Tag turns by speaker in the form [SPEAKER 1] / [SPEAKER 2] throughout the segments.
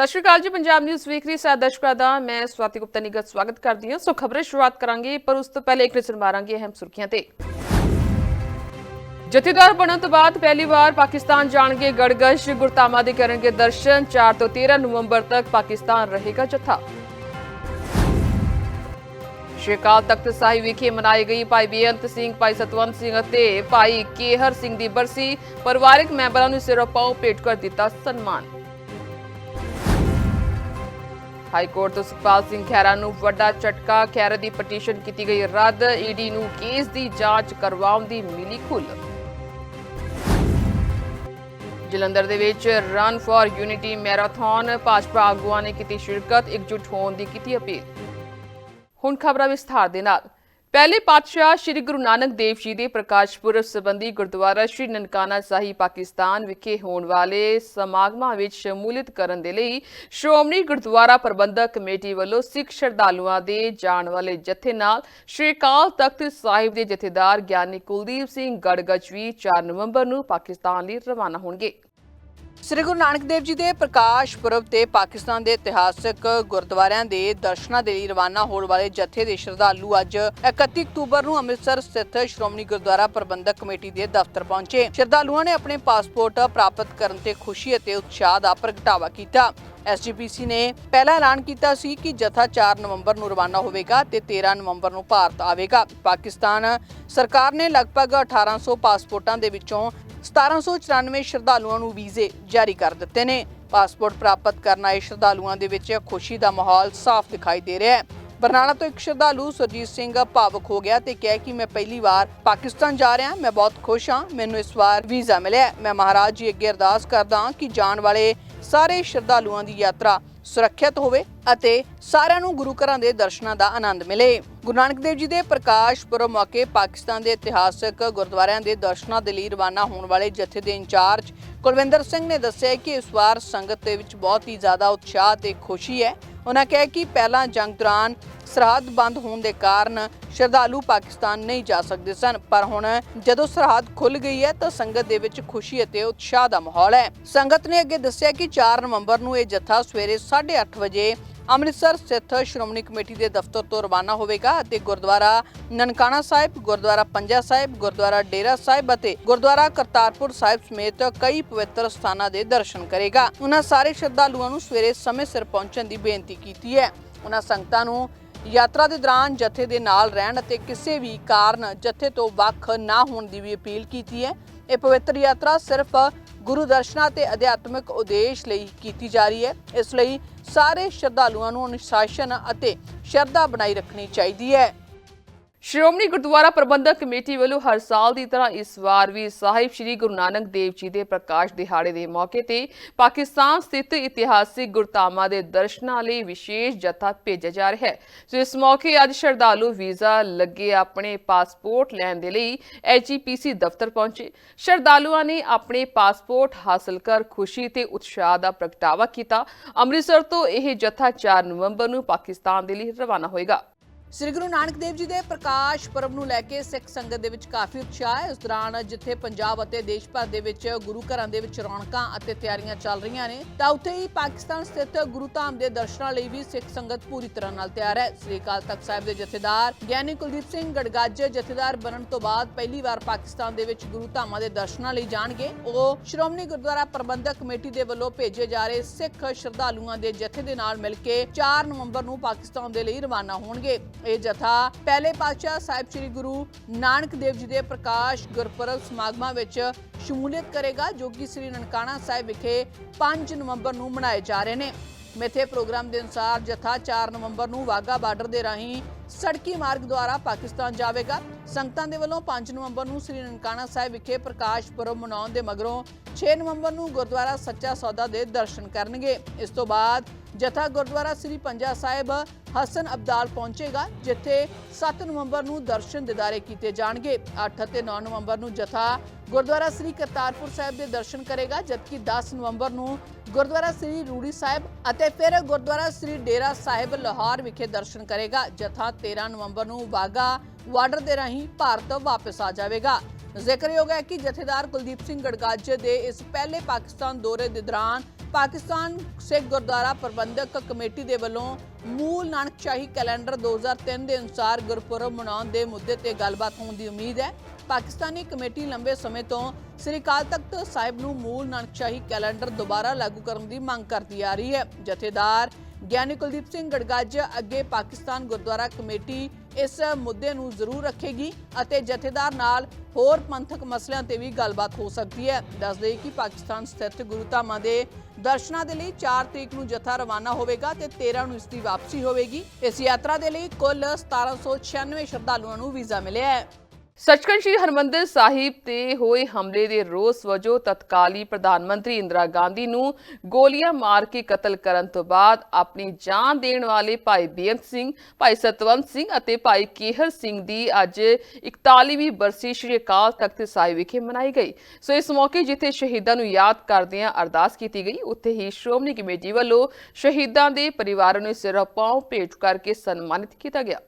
[SPEAKER 1] ਸਤਿ ਸ਼੍ਰੀ ਅਕਾਲ ਜੀ, ਪੰਜਾਬ ਨਿਊਜ਼ ਵੇਖ ਰਹੀ ਸਾਰੇ ਦਰਸ਼ਕਾਂ ਦਾ, ਮੈਂ ਸਵਾਤੀ ਗੁਪਤਾ ਨਿਗਤ ਸਵਾਗਤ ਕਰਦੀ ਹਾਂ। ਸੋ ਖਬਰੇ ਸ਼ੁਰੂਆਤ ਕਰਾਂਗੇ, ਪਰ ਉਸ ਤੋਂ ਪਹਿਲੇ ਇੱਕ ਨਜ਼ਰ ਮਾਰਾਂਗੇ ਅਹਿਮ ਸੁਰਖੀਆਂ ਤੇ। ਜਥੇਦਾਰ ਬਣਨ ਤੋਂ ਬਾਅਦ ਪਹਿਲੀ ਵਾਰ ਪਾਕਿਸਤਾਨ ਜਾਣਗੇ ਗੜਗਸ਼। ਗੁਰਤਾਮਾ ਦੇ ਕਰਨਗੇ ਦਰਸ਼ਨ 4 ਤੋਂ 13 ਨਵੰਬਰ ਤੱਕ ਪਾਕਿਸਤਾਨ ਰਹੇਗਾ ਜਥਾ। ਸ਼੍ਰੀਕਾਲ ਤਖਤ ਸਾਹਿਬ ਵਿਖੇ ਮਨਾਈ ਗਈ ਭਾਈ ਬੇਅੰਤ ਸਿੰਘ, ਭਾਈ ਸਤਵੰਤ ਸਿੰਘ ਅਤੇ ਭਾਈ ਕੇਹਰ ਸਿੰਘ ਦੀ ਬਰਸੀ। ਪਰਿਵਾਰਕ ਮੈਂਬਰਾਂ ਨੂੰ ਸਿਰੋਪਾਓ ਭੇਟ ਕਰ ਦਿੱਤਾ ਸਨਮਾਨ। ਹਾਈ ਕੋਰਟ ਤੋਂ ਸੁਖਪਾਲ ਸਿੰਘ ਖਹਿਰਾ ਨੂੰ ਵੱਡਾ ਝਟਕਾ, ਖਹਿਰਾ ਦੀ ਪਟੀਸ਼ਨ ਕੀਤੀ ਗਈ ਰੱਦ, ਈਡੀ ਨੂੰ ਕੇਸ ਦੀ ਜਾਂਚ ਕਰਵਾਉਣ ਦੀ ਮਿਲੀ ਖੁੱਲ ਜਲੰਧਰ ਦੇ ਵਿੱਚ run for unity marathon Bhajpa ਆਗੂਆਂ ਨੇ ਕੀਤੀ ਸ਼ਿਰਕਤ, ਇਕਜੁੱਟ ਹੋਣ ਦੀ ਕੀਤੀ ਅਪੀਲ। ਹੁਣ ਖਬਰਾਂ ਵਿਸਥਾਰ ਦੇ ਨਾਲ। ਪਹਿਲੇ ਪਾਤਸ਼ਾਹ ਸ੍ਰੀ ਗੁਰੂ ਨਾਨਕ ਦੇਵ ਜੀ ਦੇ ਪ੍ਰਕਾਸ਼ ਪੁਰਬ ਸੰਬੰਧੀ ਗੁਰਦੁਆਰਾ ਸ੍ਰੀ ਨਨਕਾਣਾ ਸਾਹਿਬ, ਪਾਕਿਸਤਾਨ ਵਿਖੇ ਹੋਣ ਵਾਲੇ ਸਮਾਗਮਾਂ ਵਿੱਚ ਸ਼ਮੂਲੀਅਤ ਕਰਨ ਦੇ ਲਈ ਸ਼੍ਰੋਮਣੀ ਗੁਰਦੁਆਰਾ ਪ੍ਰਬੰਧਕ ਕਮੇਟੀ ਵੱਲੋਂ ਸਿੱਖ ਸ਼ਰਧਾਲੂਆਂ ਦੇ ਜਾਣ ਵਾਲੇ ਜਥੇ ਨਾਲ ਸ੍ਰੀ ਅਕਾਲ ਤਖਤ ਸਾਹਿਬ ਦੇ ਜਥੇਦਾਰ ਗਿਆਨੀ ਕੁਲਦੀਪ ਸਿੰਘ ਗੜਗਚ ਵੀ 4 ਨਵੰਬਰ ਨੂੰ ਪਾਕਿਸਤਾਨ ਲਈ ਰਵਾਨਾ ਹੋਣਗੇ।
[SPEAKER 2] ਸ੍ਰੀ ਗੁਰੂ ਨਾਨਕ ਦੇਵ ਜੀ ਦੇ ਪ੍ਰਕਾਸ਼ ਪੁਰਬ ਤੇ ਪਾਕਿਸਤਾਨ ਦੇ ਇਤਿਹਾਸਕ ਗੁਰਦੁਆਰਿਆਂ ਦੇ ਦਰਸ਼ਨਾਂ ਦੇ ਲਈ ਰਵਾਨਾ ਹੋਣ ਵਾਲੇ ਜਥੇ ਦੇ ਸ਼ਰਧਾਲੂ ਅੱਜ 31 ਅਕਤੂਬਰ ਨੂੰ ਅੰਮ੍ਰਿਤਸਰ ਸਥਿਤ ਸ਼੍ਰੋਮਣੀ ਗੁਰਦੁਆਰਾ ਪ੍ਰਬੰਧਕ ਕਮੇਟੀ ਦੇ ਦਫ਼ਤਰ ਪਹੁੰਚੇ। ਸ਼ਰਧਾਲੂਆਂ ਨੇ ਆਪਣੇ ਪਾਸਪੋਰਟ ਪ੍ਰਾਪਤ ਕਰਨ ਤੇ ਖੁਸ਼ੀ ਅਤੇ ਉਤਸ਼ਾਹ ਦਾ ਪ੍ਰਗਟਾਵਾ ਕੀਤਾ। ਐਸਜੀਪੀਸੀ ਨੇ ਪਹਿਲਾਂ ਐਲਾਨ ਕੀਤਾ ਸੀ ਕਿ ਜਥਾ 4 ਨਵੰਬਰ ਨੂੰ ਰਵਾਨਾ ਹੋਵੇਗਾ ਤੇ 13 ਨਵੰਬਰ ਨੂੰ ਭਾਰਤ ਆਵੇਗਾ। ਪਾਕਿਸਤਾਨ ਸਰਕਾਰ ਨੇ ਲਗਭਗ 1800 ਪਾਸਪੋਰਟਾਂ ਦੇ ਵਿੱਚੋਂ 1794 ਸ਼ਰਧਾਲੂਆਂ ਨੂੰ ਵੀਜ਼ੇ ਜਾਰੀ ਕਰ ਦਿੱਤੇ ਨੇ। ਪਾਸਪੋਰਟ ਪ੍ਰਾਪਤ ਕਰਨ ਆਏ ਸ਼ਰਧਾਲੂਆਂ ਦੇ ਵਿੱਚ ਖੁਸ਼ੀ ਦਾ ਮਾਹੌਲ ਸਾਫ਼ ਦਿਖਾਈ ਦੇ ਰਿਹਾ ਹੈ। ਬਰਨਾਲਾ ਤੋਂ ਇੱਕ ਸ਼ਰਧਾਲੂ ਸੁਰਜੀਤ ਸਿੰਘ ਭਾਵਕ ਹੋ ਗਿਆ ਤੇ ਕਿਹਾ ਕਿ ਮੈਂ ਪਹਿਲੀ ਵਾਰ ਪਾਕਿਸਤਾਨ ਜਾ ਰਿਹਾ, ਮੈਂ ਬਹੁਤ ਖੁਸ਼ ਹਾਂ, ਮੈਨੂੰ ਇਸ ਵਾਰ ਵੀਜ਼ਾ ਮਿਲਿਆ ਮੈਂ ਮਹਾਰਾਜ ਜੀ ਅੱਗੇ ਅਰਦਾਸ ਕਰਦਾ ਹਾਂ ਕਿ ਜਾਣ ਵਾਲੇ ਸਾਰੇ ਸ਼ਰਧਾਲੂਆਂ ਦੀ ਯਾਤਰਾ ਸੁਰੱਖਿਅਤ ਹੋਵੇ ਅਤੇ ਸਾਰਿਆਂ ਨੂੰ ਗੁਰੂ ਘਰਾਂ ਦੇ ਦਰਸ਼ਨਾਂ ਦਾ ਆਨੰਦ ਮਿਲੇ। ਗੁਰੂ ਨਾਨਕ ਦੇਵ ਜੀ ਦੇ ਪ੍ਰਕਾਸ਼ ਪੁਰਬ ਮੌਕੇ ਪਾਕਿਸਤਾਨ ਦੇ ਇਤਿਹਾਸਕ ਗੁਰਦੁਆਰਿਆਂ ਦੇ ਦਰਸ਼ਨਾਂ ਦੇ ਲਈ ਰਵਾਨਾ ਹੋਣ ਵਾਲੇ ਜਥੇ ਦੇ ਇੰਚਾਰਜ ਕੁਲਵਿੰਦਰ ਸਿੰਘ ਨੇ ਦੱਸਿਆ ਕਿ ਇਸ ਵਾਰ ਸੰਗਤ ਦੇ ਵਿੱਚ ਬਹੁਤ ਹੀ ਜ਼ਿਆਦਾ ਉਤਸ਼ਾਹ ਤੇ ਖੁਸ਼ੀ ਹੈ। ਉਹਨਾਂ ਕਿਹਾ ਕਿ ਪਹਿਲਾਂ ਜੰਗ ਦੌਰਾਨ ਸਰਹੱਦ ਬੰਦ ਹੋਣ ਦੇ ਕਾਰਨ ਸ਼ਰਧਾਲੂ ਪਾਕਿਸਤਾਨ ਨਹੀਂ ਜਾ ਸਕਦੇ ਸਨ। ਪਰ ਹੁਣ ਜਦੋਂ ਸਰਹੱਦ ਖੁੱਲ ਗਈ ਹੈ ਤਾਂ ਸੰਗਤ ਦੇ ਵਿੱਚ ਖੁਸ਼ੀ ਅਤੇ ਉਤਸ਼ਾਹ ਦਾ ਮਾਹੌਲ ਹੈ। ਸੰਗਤ ਨੇ ਅੱਗੇ ਦੱਸਿਆ ਕਿ 4 ਨਵੰਬਰ ਨੂੰ ਇਹ ਜਥਾ ਸਵੇਰੇ 8:30 ਵਜੇ ਅੰਮ੍ਰਿਤਸਰ ਸਥਿਤ ਸ਼੍ਰੋਮਣੀ ਕਮੇਟੀ ਦੇ ਦਫ਼ਤਰ ਤੋਂ ਰਵਾਨਾ ਹੋਵੇਗਾ ਅਤੇ ਗੁਰਦੁਆਰਾ ਨਨਕਾਣਾ ਸਾਹਿਬ, ਗੁਰਦੁਆਰਾ ਪੰਜਾ ਸਾਹਿਬ, ਗੁਰਦੁਆਰਾ ਡੇਰਾ ਸਾਹਿਬ ਅਤੇ ਗੁਰਦੁਆਰਾ ਕਰਤਾਰਪੁਰ ਸਾਹਿਬ ਸਮੇਤ ਕਈ ਪਵਿੱਤਰ ਸਥਾਨਾਂ ਦੇ ਦਰਸ਼ਨ ਕਰੇਗਾ। ਉਹਨਾਂ ਸਾਰੇ ਸ਼ਰਧਾਲੂਆਂ ਨੂੰ ਸਵੇਰੇ ਸਮੇਂ ਸਿਰ ਪਹੁੰਚਣ ਦੀ ਬੇਨਤੀ ਕੀਤੀ ਹੈ। ਉਹਨਾਂ ਸੰਗਤਾਂ ਨੂੰ ਯਾਤਰਾ ਦੇ ਦੌਰਾਨ ਜਥੇ ਦੇ ਨਾਲ ਰਹਿਣ ਅਤੇ ਕਿਸੇ ਵੀ ਕਾਰਨ ਜਥੇ ਤੋਂ ਵੱਖ ਨਾ ਹੋਣ ਦੀ ਵੀ ਅਪੀਲ ਕੀਤੀ ਹੈ। ਇਹ ਪਵਿੱਤਰ ਯਾਤਰਾ ਸਿਰਫ ਗੁਰੂ ਦਰਸ਼ਨਾਂ ਤੇ ਅਧਿਆਤਮਿਕ ਉਦੇਸ਼ ਲਈ ਕੀਤੀ ਜਾ ਰਹੀ ਹੈ। ਇਸ ਲਈ ਸਾਰੇ ਸ਼ਰਧਾਲੂਆਂ ਨੂੰ ਅਨੁਸ਼ਾਸਨ ਅਤੇ ਸ਼ਰਧਾ ਬਣਾਈ ਰੱਖਣੀ ਚਾਹੀਦੀ ਹੈ।
[SPEAKER 1] ਸ਼੍ਰੋਮਣੀ ਗੁਰਦੁਆਰਾ ਪ੍ਰਬੰਧਕ ਕਮੇਟੀ ਵੱਲੋਂ ਹਰ ਸਾਲ ਦੀ ਤਰ੍ਹਾਂ ਇਸ ਵਾਰ ਵੀ ਸਾਹਿਬ ਸ੍ਰੀ ਗੁਰੂ ਨਾਨਕ ਦੇਵ ਜੀ ਦੇ ਪ੍ਰਕਾਸ਼ ਦਿਹਾੜੇ ਦੇ ਮੌਕੇ ਤੇ ਪਾਕਿਸਤਾਨ ਸਥਿਤ ਇਤਿਹਾਸਿਕ ਗੁਰਧਾਮਾਂ ਦੇ ਦਰਸ਼ਨਾਂ ਲਈ ਵਿਸ਼ੇਸ਼ ਜਥਾ ਭੇਜਿਆ ਜਾ ਰਿਹਾ ਹੈ। ਸੋ ਇਸ ਮੌਕੇ ਅੱਜ ਸ਼ਰਧਾਲੂ ਵੀਜ਼ਾ ਲੱਗੇ ਆਪਣੇ ਪਾਸਪੋਰਟ ਲੈਣ ਦੇ ਲਈ ਐਚਈਪੀਸੀ ਦਫ਼ਤਰ ਪਹੁੰਚੇ। ਸ਼ਰਧਾਲੂਆਂ ਨੇ ਆਪਣੇ ਪਾਸਪੋਰਟ ਹਾਸਲ ਕਰ ਖੁਸ਼ੀ ਤੇ ਉਤਸ਼ਾਹ ਦਾ ਪ੍ਰਗਟਾਵਾ ਕੀਤਾ। ਅੰਮ੍ਰਿਤਸਰ ਤੋਂ ਇਹ ਜਥਾ 4 ਨਵੰਬਰ ਨੂੰ ਪਾਕਿਸਤਾਨ ਦੇ ਲਈ ਰਵਾਨਾ ਹੋਏਗਾ।
[SPEAKER 2] ਸ੍ਰੀ ਗੁਰੂ ਨਾਨਕ ਦੇਵ ਜੀ ਦੇ ਪ੍ਰਕਾਸ਼ ਪਰਬ ਨੂੰ ਲੈ ਕੇ ਸਿੱਖ ਸੰਗਤ ਦੇ ਵਿੱਚ ਕਾਫੀ ਉਤਸ਼ਾਹ ਹੈ। ਇਸ ਦੌਰਾਨ ਜਿੱਥੇ ਪੰਜਾਬ ਅਤੇ ਦੇਸ਼ ਭਰ ਦੇ ਵਿੱਚ ਗੁਰੂ ਘਰਾਂ ਦੇ ਵਿੱਚ ਰੌਣਕਾਂ ਅਤੇ ਤਿਆਰੀਆਂ ਚੱਲ ਰਹੀਆਂ ਨੇ, ਤਾਂ ਉੱਥੇ ਹੀ ਪਾਕਿਸਤਾਨ ਸਥਿਤ ਗੁਰੂ ਧਾਮ ਦੇ ਦਰਸ਼ਨਾਂ ਲਈ ਵੀ ਸਿੱਖ ਸੰਗਤ ਪੂਰੀ ਤਰ੍ਹਾਂ ਨਾਲ ਤਿਆਰ ਹੈ। ਸ੍ਰੀ ਅਕਾਲ ਤਖਤ ਸਾਹਿਬ ਦੇ ਜਥੇਦਾਰ ਗਿਆਨੀ ਕੁਲਦੀਪ ਸਿੰਘ ਗੜਗੱਜ ਜਥੇਦਾਰ ਬਣਨ ਤੋਂ ਬਾਅਦ ਪਹਿਲੀ ਵਾਰ ਪਾਕਿਸਤਾਨ ਦੇ ਵਿੱਚ ਗੁਰੂ ਧਾਮਾਂ ਦੇ ਦਰਸ਼ਨਾਂ ਲਈ ਜਾਣਗੇ। ਉਹ ਸ਼੍ਰੋਮਣੀ ਗੁਰਦੁਆਰਾ ਪ੍ਰਬੰਧਕ ਕਮੇਟੀ ਦੇ ਵੱਲੋਂ ਭੇਜੇ ਜਾ ਰਹੇ ਸਿੱਖ ਸ਼ਰਧਾਲੂਆਂ ਦੇ ਜਥੇ ਦੇ ਨਾਲ ਮਿਲ ਕੇ 4 ਨਵੰਬਰ ਨੂੰ ਪਾਕਿਸਤਾਨ ਦੇ ਲਈ ਰਵਾਨਾ ਹੋਣਗੇ। ਇਹ ਜਥਾ ਪਹਿਲੇ ਪਾਤਸ਼ਾਹ ਸਾਹਿਬ ਸ੍ਰੀ ਗੁਰੂ ਨਾਨਕ ਦੇਵ ਜੀ ਦੇ ਪ੍ਰਕਾਸ਼ ਗੁਰਪੁਰਬ ਸਮਾਗਮਾਂ ਵਿੱਚ ਸ਼ਮੂਲੀਅਤ ਕਰੇਗਾ, ਜੋ ਕਿ ਸ੍ਰੀ ਨਨਕਾਣਾ ਸਾਹਿਬ ਵਿਖੇ 5 ਨਵੰਬਰ ਨੂੰ ਮਨਾਏ ਜਾ ਰਹੇ ਨੇ। ਮਿੱਥੇ ਪ੍ਰੋਗਰਾਮ ਦੇ ਅਨੁਸਾਰ ਜਥਾ 4 ਨਵੰਬਰ ਨੂੰ ਵਾਗਾ ਬਾਰਡਰ ਦੇ ਰਾਹੀਂ ਸੜਕੀ ਮਾਰਗ ਦੁਆਰਾ ਪਾਕਿਸਤਾਨ ਜਾਵੇਗਾ। ਸੰਗਤਾਂ ਦੇ ਵੱਲੋਂ 5 ਨਵੰਬਰ ਨੂੰ ਸ੍ਰੀ ਨਨਕਾਣਾ ਸਾਹਿਬ ਵਿਖੇ ਪ੍ਰਕਾਸ਼ ਪੁਰਬ ਮਨਾਉਣ ਦੇ ਮਗਰੋਂ 6 ਨਵੰਬਰ ਨੂੰ ਗੁਰਦੁਆਰਾ ਸੱਚਾ ਸੌਦਾ ਦੇ ਦਰਸ਼ਨ ਕਰਨਗੇ। ਇਸ ਤੋਂ ਬਾਅਦ ਜਥਾ ਗੁਰਦੁਆਰਾ ਸ੍ਰੀ ਪੰਜਾ ਸਾਹਿਬ ਹਸਨ ਅਬਦਾਲ ਪਹੁੰਚੇਗਾ, ਜਿੱਥੇ 7 ਨਵੰਬਰ ਨੂੰ ਦਰਸ਼ਨ ਦਿਦਾਰੇ ਕੀਤੇ ਜਾਣਗੇ। 8 ਅਤੇ 9 ਨਵੰਬਰ ਨੂੰ ਜਥਾ ਗੁਰਦੁਆਰਾ ਸ੍ਰੀ ਕਰਤਾਰਪੁਰ ਸਾਹਿਬ ਦੇ ਦਰਸ਼ਨ ਕਰੇਗਾ, ਜਦਕਿ 10 ਨਵੰਬਰ ਨੂੰ ਗੁਰਦੁਆਰਾ ਸ੍ਰੀ ਰੂੜੀ ਸਾਹਿਬ ਅਤੇ ਫਿਰ ਗੁਰਦੁਆਰਾ ਸ੍ਰੀ ਡੇਰਾ ਸਾਹਿਬ ਲਾਹੌਰ ਵਿਖੇ ਦਰਸ਼ਨ ਕਰੇਗਾ। ਜਥਾ 13 ਨਵੰਬਰ ਨੂੰ ਵਾਗਾ ਵਾਰਡਰ ਦੇ ਰਾਹੀਂ ਭਾਰਤ ਵਾਪਸ ਆ ਜਾਵੇਗਾ। ਜ਼ਿਕਰਯੋਗ ਹੈ ਕਿ ਜਥੇਦਾਰ ਕੁਲਦੀਪ ਸਿੰਘ ਗੜਗਾਜ ਦੇ ਇਸ ਪਹਿਲੇ ਪਾਕਿਸਤਾਨ ਦੌਰੇ ਦੇ ਦੌਰਾਨ ਪਾਕਿਸਤਾਨ ਸਿੱਖ ਗੁਰਦੁਆਰਾ ਪ੍ਰਬੰਧਕ ਕਮੇਟੀ ਦੇ ਵੱਲੋਂ ਮੂਲ ਨਾਨਕਸ਼ਾਹੀ ਕੈਲੰਡਰ 2003 ਦੇ ਅਨੁਸਾਰ ਗੁਰਪੁਰਬ ਮਨਾਉਣ ਦੇ ਮੁੱਦੇ ਤੇ ਗੱਲਬਾਤ ਹੋਣ ਦੀ ਉਮੀਦ ਹੈ। ਪਾਕਿਸਤਾਨੀ ਕਮੇਟੀ ਲੰਬੇ ਸਮੇਂ ਤੋਂ ਸ੍ਰੀ ਅਕਾਲ ਤਖਤ ਸਾਹਿਬ ਨੂੰ ਮੂਲ ਨਾਨਕਸ਼ਾਹੀ ਕੈਲੰਡਰ ਦੁਬਾਰਾ ਲਾਗੂ ਕਰਨ ਦੀ ਮੰਗ ਕਰਦੀ ਆ ਰਹੀ ਹੈ। ਜਥੇਦਾਰ ਗਿਆਨੀ ਕੁਲਦੀਪ ਸਿੰਘ ਗੜਗੱਜ ਅੱਗੇ ਪਾਕਿਸਤਾਨ ਗੁਰਦੁਆਰਾ ਕਮੇਟੀ ਇਸ ਮੁੱਦੇ ਨੂੰ ਜ਼ਰੂਰ ਰੱਖੇਗੀ ਅਤੇ ਜਥੇਦਾਰ ਨਾਲ ਹੋਰ ਪੰਥਕ ਮਸਲਿਆਂ ਤੇ ਵੀ ਗੱਲਬਾਤ ਹੋ ਸਕਦੀ ਹੈ। ਦੱਸ ਦੇਈਏ ਕਿ ਪਾਕਿਸਤਾਨ ਸਥਿਤ ਗੁਰੂ ਧਾਮਾਂ ਦੇ ਦਰਸ਼ਨਾਂ ਦੇ ਲਈ 4 ਤਰੀਕ ਨੂੰ ਜਥਾ ਰਵਾਨਾ ਹੋਵੇਗਾ ਤੇ 13 ਨੂੰ ਇਸ ਦੀ ਵਾਪਸੀ ਹੋਵੇਗੀ। ਇਸ ਯਾਤਰਾ ਦੇ ਲਈ ਕੁੱਲ 1796 ਸ਼ਰਧਾਲੂਆਂ ਨੂੰ ਵੀਜ਼ਾ ਮਿਲਿਆ ਹੈ।
[SPEAKER 1] ਸੱਚਖੰਡ ਸ੍ਰੀ ਹਰਮੰਦਰ ਸਾਹਿਬ ਤੇ ਹੋਏ ਹਮਲੇ ਦੇ ਰੋਸ ਵਜੋਂ ਤਤਕਾਲੀ ਪ੍ਰਧਾਨ ਮੰਤਰੀ ਇੰਦਰਾ ਗਾਂਧੀ ਨੂੰ ਗੋਲੀਆਂ ਮਾਰ ਕੇ ਕਤਲ ਕਰਨ ਤੋਂ ਬਾਅਦ ਆਪਣੀ ਜਾਨ ਦੇਣ ਵਾਲੇ ਭਾਈ ਬੇਅੰਤ ਸਿੰਘ, ਭਾਈ ਸਤਵੰਤ ਸਿੰਘ ਅਤੇ ਭਾਈ ਕੇਹਰ ਸਿੰਘ ਦੀ ਅੱਜ 41ਵੀਂ ਬਰਸੀ ਸ੍ਰੀ ਅਕਾਲ ਤਖਤ ਸਾਹਿਬ ਵਿਖੇ ਮਨਾਈ ਗਈ। ਸੋ ਇਸ ਮੌਕੇ ਜਿੱਥੇ ਸ਼ਹੀਦਾਂ ਨੂੰ ਯਾਦ ਕਰਦਿਆਂ ਅਰਦਾਸ ਕੀਤੀ ਗਈ, ਉੱਥੇ ਹੀ ਸ਼੍ਰੋਮਣੀ ਕਮੇਟੀ ਵੱਲੋਂ ਸ਼ਹੀਦਾਂ ਦੇ ਪਰਿਵਾਰਾਂ ਨੂੰ ਸਿਰਪਾਉ ਭੇਟ ਕਰਕੇ ਸਨਮਾਨਿਤ ਕੀਤਾ ਗਿਆ।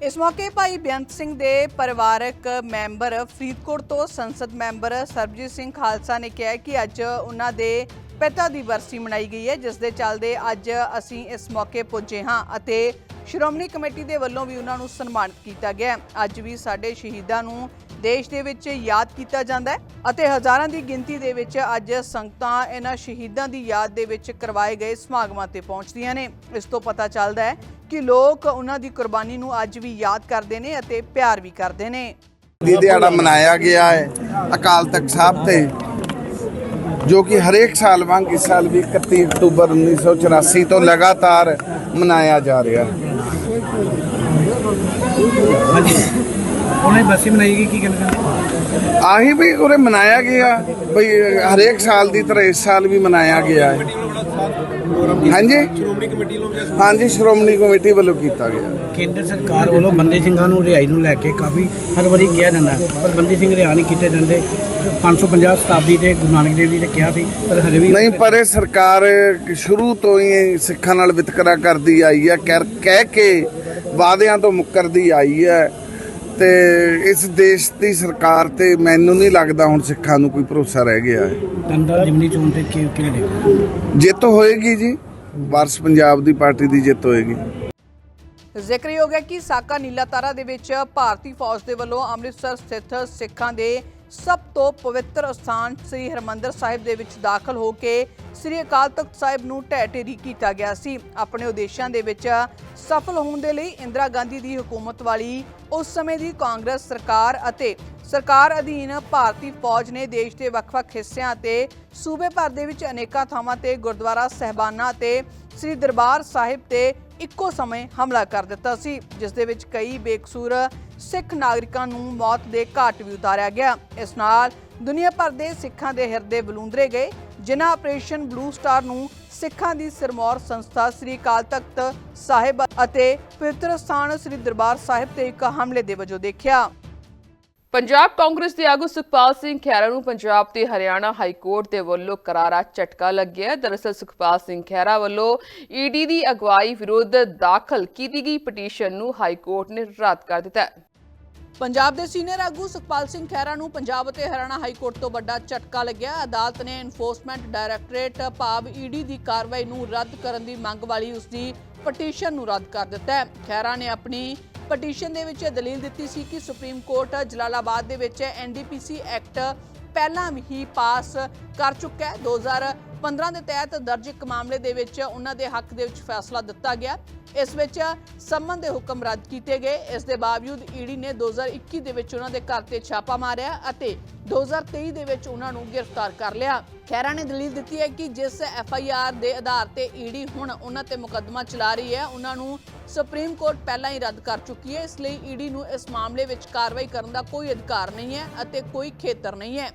[SPEAKER 2] ਇਸ ਮੌਕੇ ਭਾਈ ਬੇਅੰਤ ਸਿੰਘ ਦੇ ਪਰਿਵਾਰਕ ਮੈਂਬਰ ਫਰੀਦਕੋਟ ਤੋਂ ਸੰਸਦ ਮੈਂਬਰ ਸਰਬਜੀਤ ਸਿੰਘ ਖਾਲਸਾ ਨੇ ਕਿਹਾ ਕਿ ਅੱਜ ਉਹਨਾਂ ਦੇ ਪਿਤਾ ਦੀ ਬਰਸੀ ਮਨਾਈ ਗਈ ਹੈ, ਜਿਸ ਦੇ ਚੱਲਦੇ ਅੱਜ ਅਸੀਂ ਇਸ ਮੌਕੇ ਪੁੱਜੇ ਹਾਂ ਅਤੇ ਸ਼੍ਰੋਮਣੀ ਕਮੇਟੀ ਦੇ ਵੱਲੋਂ ਵੀ ਉਹਨਾਂ ਨੂੰ ਸਨਮਾਨਿਤ ਕੀਤਾ ਗਿਆ ਅੱਜ ਵੀ ਸਾਡੇ ਸ਼ਹੀਦਾਂ ਨੂੰ ਦੇਸ਼ ਦੇ ਵਿੱਚ ਯਾਦ ਕੀਤਾ ਜਾਂਦਾ ਹੈ ਅਤੇ ਹਜ਼ਾਰਾਂ ਦੀ ਗਿਣਤੀ ਦੇ ਵਿੱਚ ਅੱਜ ਸੰਗਤਾਂ ਇਹਨਾਂ ਸ਼ਹੀਦਾਂ ਦੀ ਯਾਦ ਦੇ ਵਿੱਚ ਕਰਵਾਏ ਗਏ ਸਮਾਗਮਾਂ ਤੇ ਪਹੁੰਚਦੀਆਂ ਨੇ। ਇਸ ਤੋਂ ਪਤਾ ਚੱਲਦਾ ਹੈ ਕਿ ਲੋਕ ਉਹਨਾਂ ਦੀ ਕੁਰਬਾਨੀ ਨੂੰ ਅੱਜ ਵੀ ਯਾਦ ਕਰਦੇ ਨੇ ਅਤੇ ਪਿਆਰ ਵੀ ਕਰਦੇ ਨੇ।
[SPEAKER 3] ਦੀ ਦਿਹਾੜਾ ਮਨਾਇਆ ਗਿਆ ਹੈ ਅਕਾਲ ਤਖਤ ਸਾਹਿਬ ਤੇ। ਜੋ ਕਿ ਹਰੇਕ ਸਾਲ ਵਾਂਗ ਇਸ ਸਾਲ ਵੀ 31 ਅਕਤੂਬਰ 1984 ਤੋਂ ਲਗਾਤਾਰ ਮਨਾਇਆ ਜਾ ਰਿਹਾ ਹੈ।
[SPEAKER 4] ਉਹਨੇ ਬਰਸੀ ਮਨਾਈ ਗਈ ਕੀ ਕਹਿੰਦੇ
[SPEAKER 3] ਆਹੀ ਵੀ ਉਰੇ ਮਨਾਇਆ ਗਿਆ ਬਈ ਹਰੇਕ ਸਾਲ ਦੀ ਤਰ੍ਹਾਂ ਇਸ ਸਾਲ ਵੀ ਮਨਾਇਆ ਗਿਆ ਹੈ। ਹਾਂਜੀ। ਹਾਂਜੀ ਸ਼੍ਰੋਮਣੀ ਕਮੇਟੀ ਵੱਲੋਂ ਕੀਤਾ ਗਿਆ।
[SPEAKER 4] ਕੇਂਦਰ ਸਰਕਾਰ ਵੱਲੋਂ ਬੰਦੀ ਸਿੰਘਾਂ ਨੂੰ ਰਿਹਾਈ ਨੂੰ ਲੈ ਕੇ ਕਾਫੀ ਹਰ ਵਾਰੀ ਕਿਹਾ ਜਾਂਦਾ ਪਰ ਬੰਦੀ ਸਿੰਘ ਰਿਹਾ ਨਹੀਂ ਕੀਤੇ ਜਾਂਦੇ। 550 ਸ਼ਤਾਬਦੀ ਤੇ ਗੁਰੂ ਨਾਨਕ ਦੇਵ ਜੀ ਨੇ ਕਿਹਾ ਸੀ ਪਰ ਹਜੇ ਵੀ
[SPEAKER 3] ਨਹੀਂ ਪਰ ਇਹ ਸਰਕਾਰ ਸ਼ੁਰੂ ਤੋਂ ਹੀ ਸਿੱਖਾਂ ਨਾਲ ਵਿਤਕਰਾ ਕਰਦੀ ਆਈ ਹੈ ਕਹਿ ਕੇ ਵਾਅਦਿਆਂ ਤੋਂ ਮੁੱਕਰਦੀ ਆਈ ਹੈ। ਤੇ ਇਸ ਦੇਸ਼ ਦੀ ਸਰਕਾਰ ਤੇ ਮੈਨੂੰ ਨਹੀਂ ਲੱਗਦਾ ਹੁਣ ਸਿੱਖਾਂ ਨੂੰ ਕੋਈ ਭਰੋਸਾ ਰਹਿ ਗਿਆ ਹੈ।
[SPEAKER 4] ਦੰਦਾ ਜਿਮਨੀ ਚੋਣ ਤੇ ਕਿ ਕਿਹਨੇ ਦੇਖਦੇ
[SPEAKER 3] ਜਿੱਤ ਹੋਏਗੀ ਜੀ। ਵਾਰਸ ਪੰਜਾਬ ਦੀ ਪਾਰਟੀ ਦੀ ਜਿੱਤ ਹੋਏਗੀ।
[SPEAKER 2] ਜ਼ਿਕਰਯੋਗ ਹੈ ਕਿ ਸਾਕਾ ਨੀਲਾ ਤਾਰਾ ਦੇ ਵਿੱਚ ਭਾਰਤੀ ਫੌਜ ਦੇ ਵੱਲੋਂ ਅੰਮ੍ਰਿਤਸਰ ਸਥਿਤ ਸਿੱਖਾਂ ਦੇ ਸਭ ਤੋਂ ਪਵਿੱਤਰ ਸਥਾਨ ਸ੍ਰੀ ਹਰਮੰਦਰ ਸਾਹਿਬ ਦੇ ਵਿੱਚ ਦਾਖਲ ਹੋ ਕੇ ਸ੍ਰੀ ਅਕਾਲ ਤਖਤ ਸਾਹਿਬ ਨੂੰ ਢਹਿ ਢੇਰੀ ਕੀਤਾ ਗਿਆ ਸੀ। ਆਪਣੇ ਉਦੇਸ਼ਾਂ ਦੇ ਵਿੱਚ ਸਫਲ ਹੋਣ ਦੇ ਲਈ ਇੰਦਰਾ ਗਾਂਧੀ ਦੀ ਹਕੂਮਤ ਵਾਲੀ ਉਸ ਸਮੇਂ ਦੀ ਕਾਂਗਰਸ ਸਰਕਾਰ ਅਤੇ ਸਰਕਾਰ ਅਧੀਨ ਭਾਰਤੀ ਫੌਜ ਨੇ ਦੇਸ਼ ਦੇ ਵੱਖ-ਵੱਖ ਹਿੱਸਿਆਂ ਤੇ ਸੂਬੇ ਭਰ ਦੇ ਵਿੱਚ ਅਨੇਕਾਂ ਥਾਵਾਂ ਤੇ ਗੁਰਦੁਆਰਾ ਸਹਿਬਾਨਾਂ ਤੇ ਸ੍ਰੀ ਦਰਬਾਰ ਸਾਹਿਬ ਤੇ ਇੱਕੋ ਸਮੇਂ ਹਮਲਾ ਕਰ ਦਿੱਤਾ ਸੀ, ਜਿਸ ਦੇ ਵਿੱਚ ਕਈ ਬੇਕਸੂਰ ਸਿੱਖ ਨਾਗਰਿਕਾਂ ਨੂੰ ਮੌਤ ਦੇ ਘਾਟ ਵੀ ਉਤਾਰਿਆ ਗਿਆ। ਇਸ ਨਾਲ ਦੁਨੀਆ ਭਰ ਦੇ ਸਿੱਖਾਂ ਦੇ ਹਿਰਦੇ ਬਲੂੰਦਰੇ ਗਏ, ਜਿਨ੍ਹਾਂ ਆਪਰੇਸ਼ਨ ਬਲੂ ਸਟਾਰ ਨੂੰ ਸਿੱਖਾਂ ਦੀ ਸਿਰਮੌਰ ਸੰਸਥਾ ਸ੍ਰੀ ਅਕਾਲ ਤਖਤ ਸਾਹਿਬ ਅਤੇ ਪਵਿੱਤਰ ਸਥਾਨ ਸ੍ਰੀ ਦਰਬਾਰ ਸਾਹਿਬ ਤੇ ਇੱਕ ਹਮਲੇ ਦੇ ਵਜੋਂ ਦੇਖਿਆ।
[SPEAKER 1] ਪੰਜਾਬ ਕਾਂਗਰਸ ਦੇ ਆਗੂ ਸੁਖਪਾਲ ਸਿੰਘ ਖਹਿਰਾ ਨੂੰ ਪੰਜਾਬ ਤੇ ਹਰਿਆਣਾ ਹਾਈ ਕੋਰਟ ਦੇ ਵੱਲੋਂ ਕਰਾਰਾ ਝਟਕਾ ਲੱਗਿਆ। ਦਰਅਸਲ ਸੁਖਪਾਲ ਸਿੰਘ ਖਹਿਰਾ ਵੱਲੋਂ ਈਡੀ ਦੀ ਅਗਵਾਈ ਵਿਰੁੱਧ ਦਾਖਲ ਕੀਤੀ ਗਈ ਪਟੀਸ਼ਨ ਨੂੰ ਹਾਈ ਕੋਰਟ ਨੇ ਰੱਦ ਕਰ ਦਿੱਤਾ ਹੈ।
[SPEAKER 2] ਪੰਜਾਬ ਦੇ ਸੀਨੀਅਰ ਆਗੂ ਸੁਖਪਾਲ ਸਿੰਘ ਖਹਿਰਾ ਨੂੰ ਪੰਜਾਬ ਅਤੇ ਹਰਿਆਣਾ ਹਾਈ ਕੋਰਟ ਤੋਂ ਵੱਡਾ ਝਟਕਾ ਲੱਗਿਆ। ਅਦਾਲਤ ਨੇ ਐਨਫੋਰਸਮੈਂਟ ਡਾਇਰੈਕਟੋਰੇਟ ਭਾਵ ਈਡੀ ਦੀ ਕਾਰਵਾਈ ਨੂੰ ਰੱਦ ਕਰਨ ਦੀ ਮੰਗ ਵਾਲੀ ਉਸ ਦੀ ਪਟੀਸ਼ਨ ਨੂੰ ਰੱਦ ਕਰ ਦਿੱਤਾ ਹੈ। ਖਹਿਰਾ ਨੇ ਆਪਣੀ ਪਟੀਸ਼ਨ ਦੇ ਵਿੱਚ ਇਹ ਦਲੀਲ ਦਿੱਤੀ ਸੀ ਕਿ ਸੁਪਰੀਮ ਕੋਰਟ ਜਲਾਲਾਬਾਦ ਦੇ ਵਿੱਚ ਐਨਡੀਪੀਸੀ ਐਕਟ ਪਹਿਲਾਂ ਹੀ ਪਾਸ ਕਰ ਚੁੱਕਾ ਹੈ। 2015 ਦੇ ਤਹਿਤ ਦਰਜ ਇੱਕ ਮਾਮਲੇ ਦੇ ਵਿੱਚ ਉਹਨਾਂ ਦੇ ਹੱਕ ਦੇ ਵਿੱਚ ਫੈਸਲਾ ਦਿੱਤਾ ਗਿਆ। ਇਸ ਵਿੱਚ ਸੰਮਨ ਦੇ ਹੁਕਮ ਰੱਦ ਕੀਤੇ ਗਏ। ਇਸ ਦੇ ਬਾਵਜੂਦ ਈਡੀ ਨੇ 2021 ਦੇ ਵਿੱਚ ਉਹਨਾਂ ਦੇ ਘਰ ਤੇ ਛਾਪਾ ਮਾਰਿਆ ਅਤੇ 2023 ਦੇ ਵਿੱਚ ਉਹਨਾਂ ਨੂੰ ਗ੍ਰਿਫਤਾਰ ਕਰ ਲਿਆ। ਖੈਰਾ ਨੇ ਦਲੀਲ ਦਿੱਤੀ ਹੈ ਕਿ ਜਿਸ ਐਫ ਆਈ ਆਰ ਦੇ ਆਧਾਰ ਤੇ ਈਡੀ ਹੁਣ ਉਹਨਾਂ ਤੇ ਮੁਕੱਦਮਾ ਚਲਾ ਰਹੀ ਹੈ, ਉਹਨਾਂ ਨੂੰ ਸੁਪਰੀਮ ਕੋਰਟ ਪਹਿਲਾਂ ਹੀ ਰੱਦ ਕਰ ਚੁੱਕੀ ਹੈ। ਇਸ ਲਈ ਈਡੀ ਨੂੰ ਇਸ ਮਾਮਲੇ ਵਿੱਚ ਕਾਰਵਾਈ ਕਰਨ ਦਾ ਕੋਈ ਅਧਿਕਾਰ ਨਹੀਂ ਹੈ ਅਤੇ ਕੋਈ ਖੇਤਰ ਨਹੀਂ ਹੈ।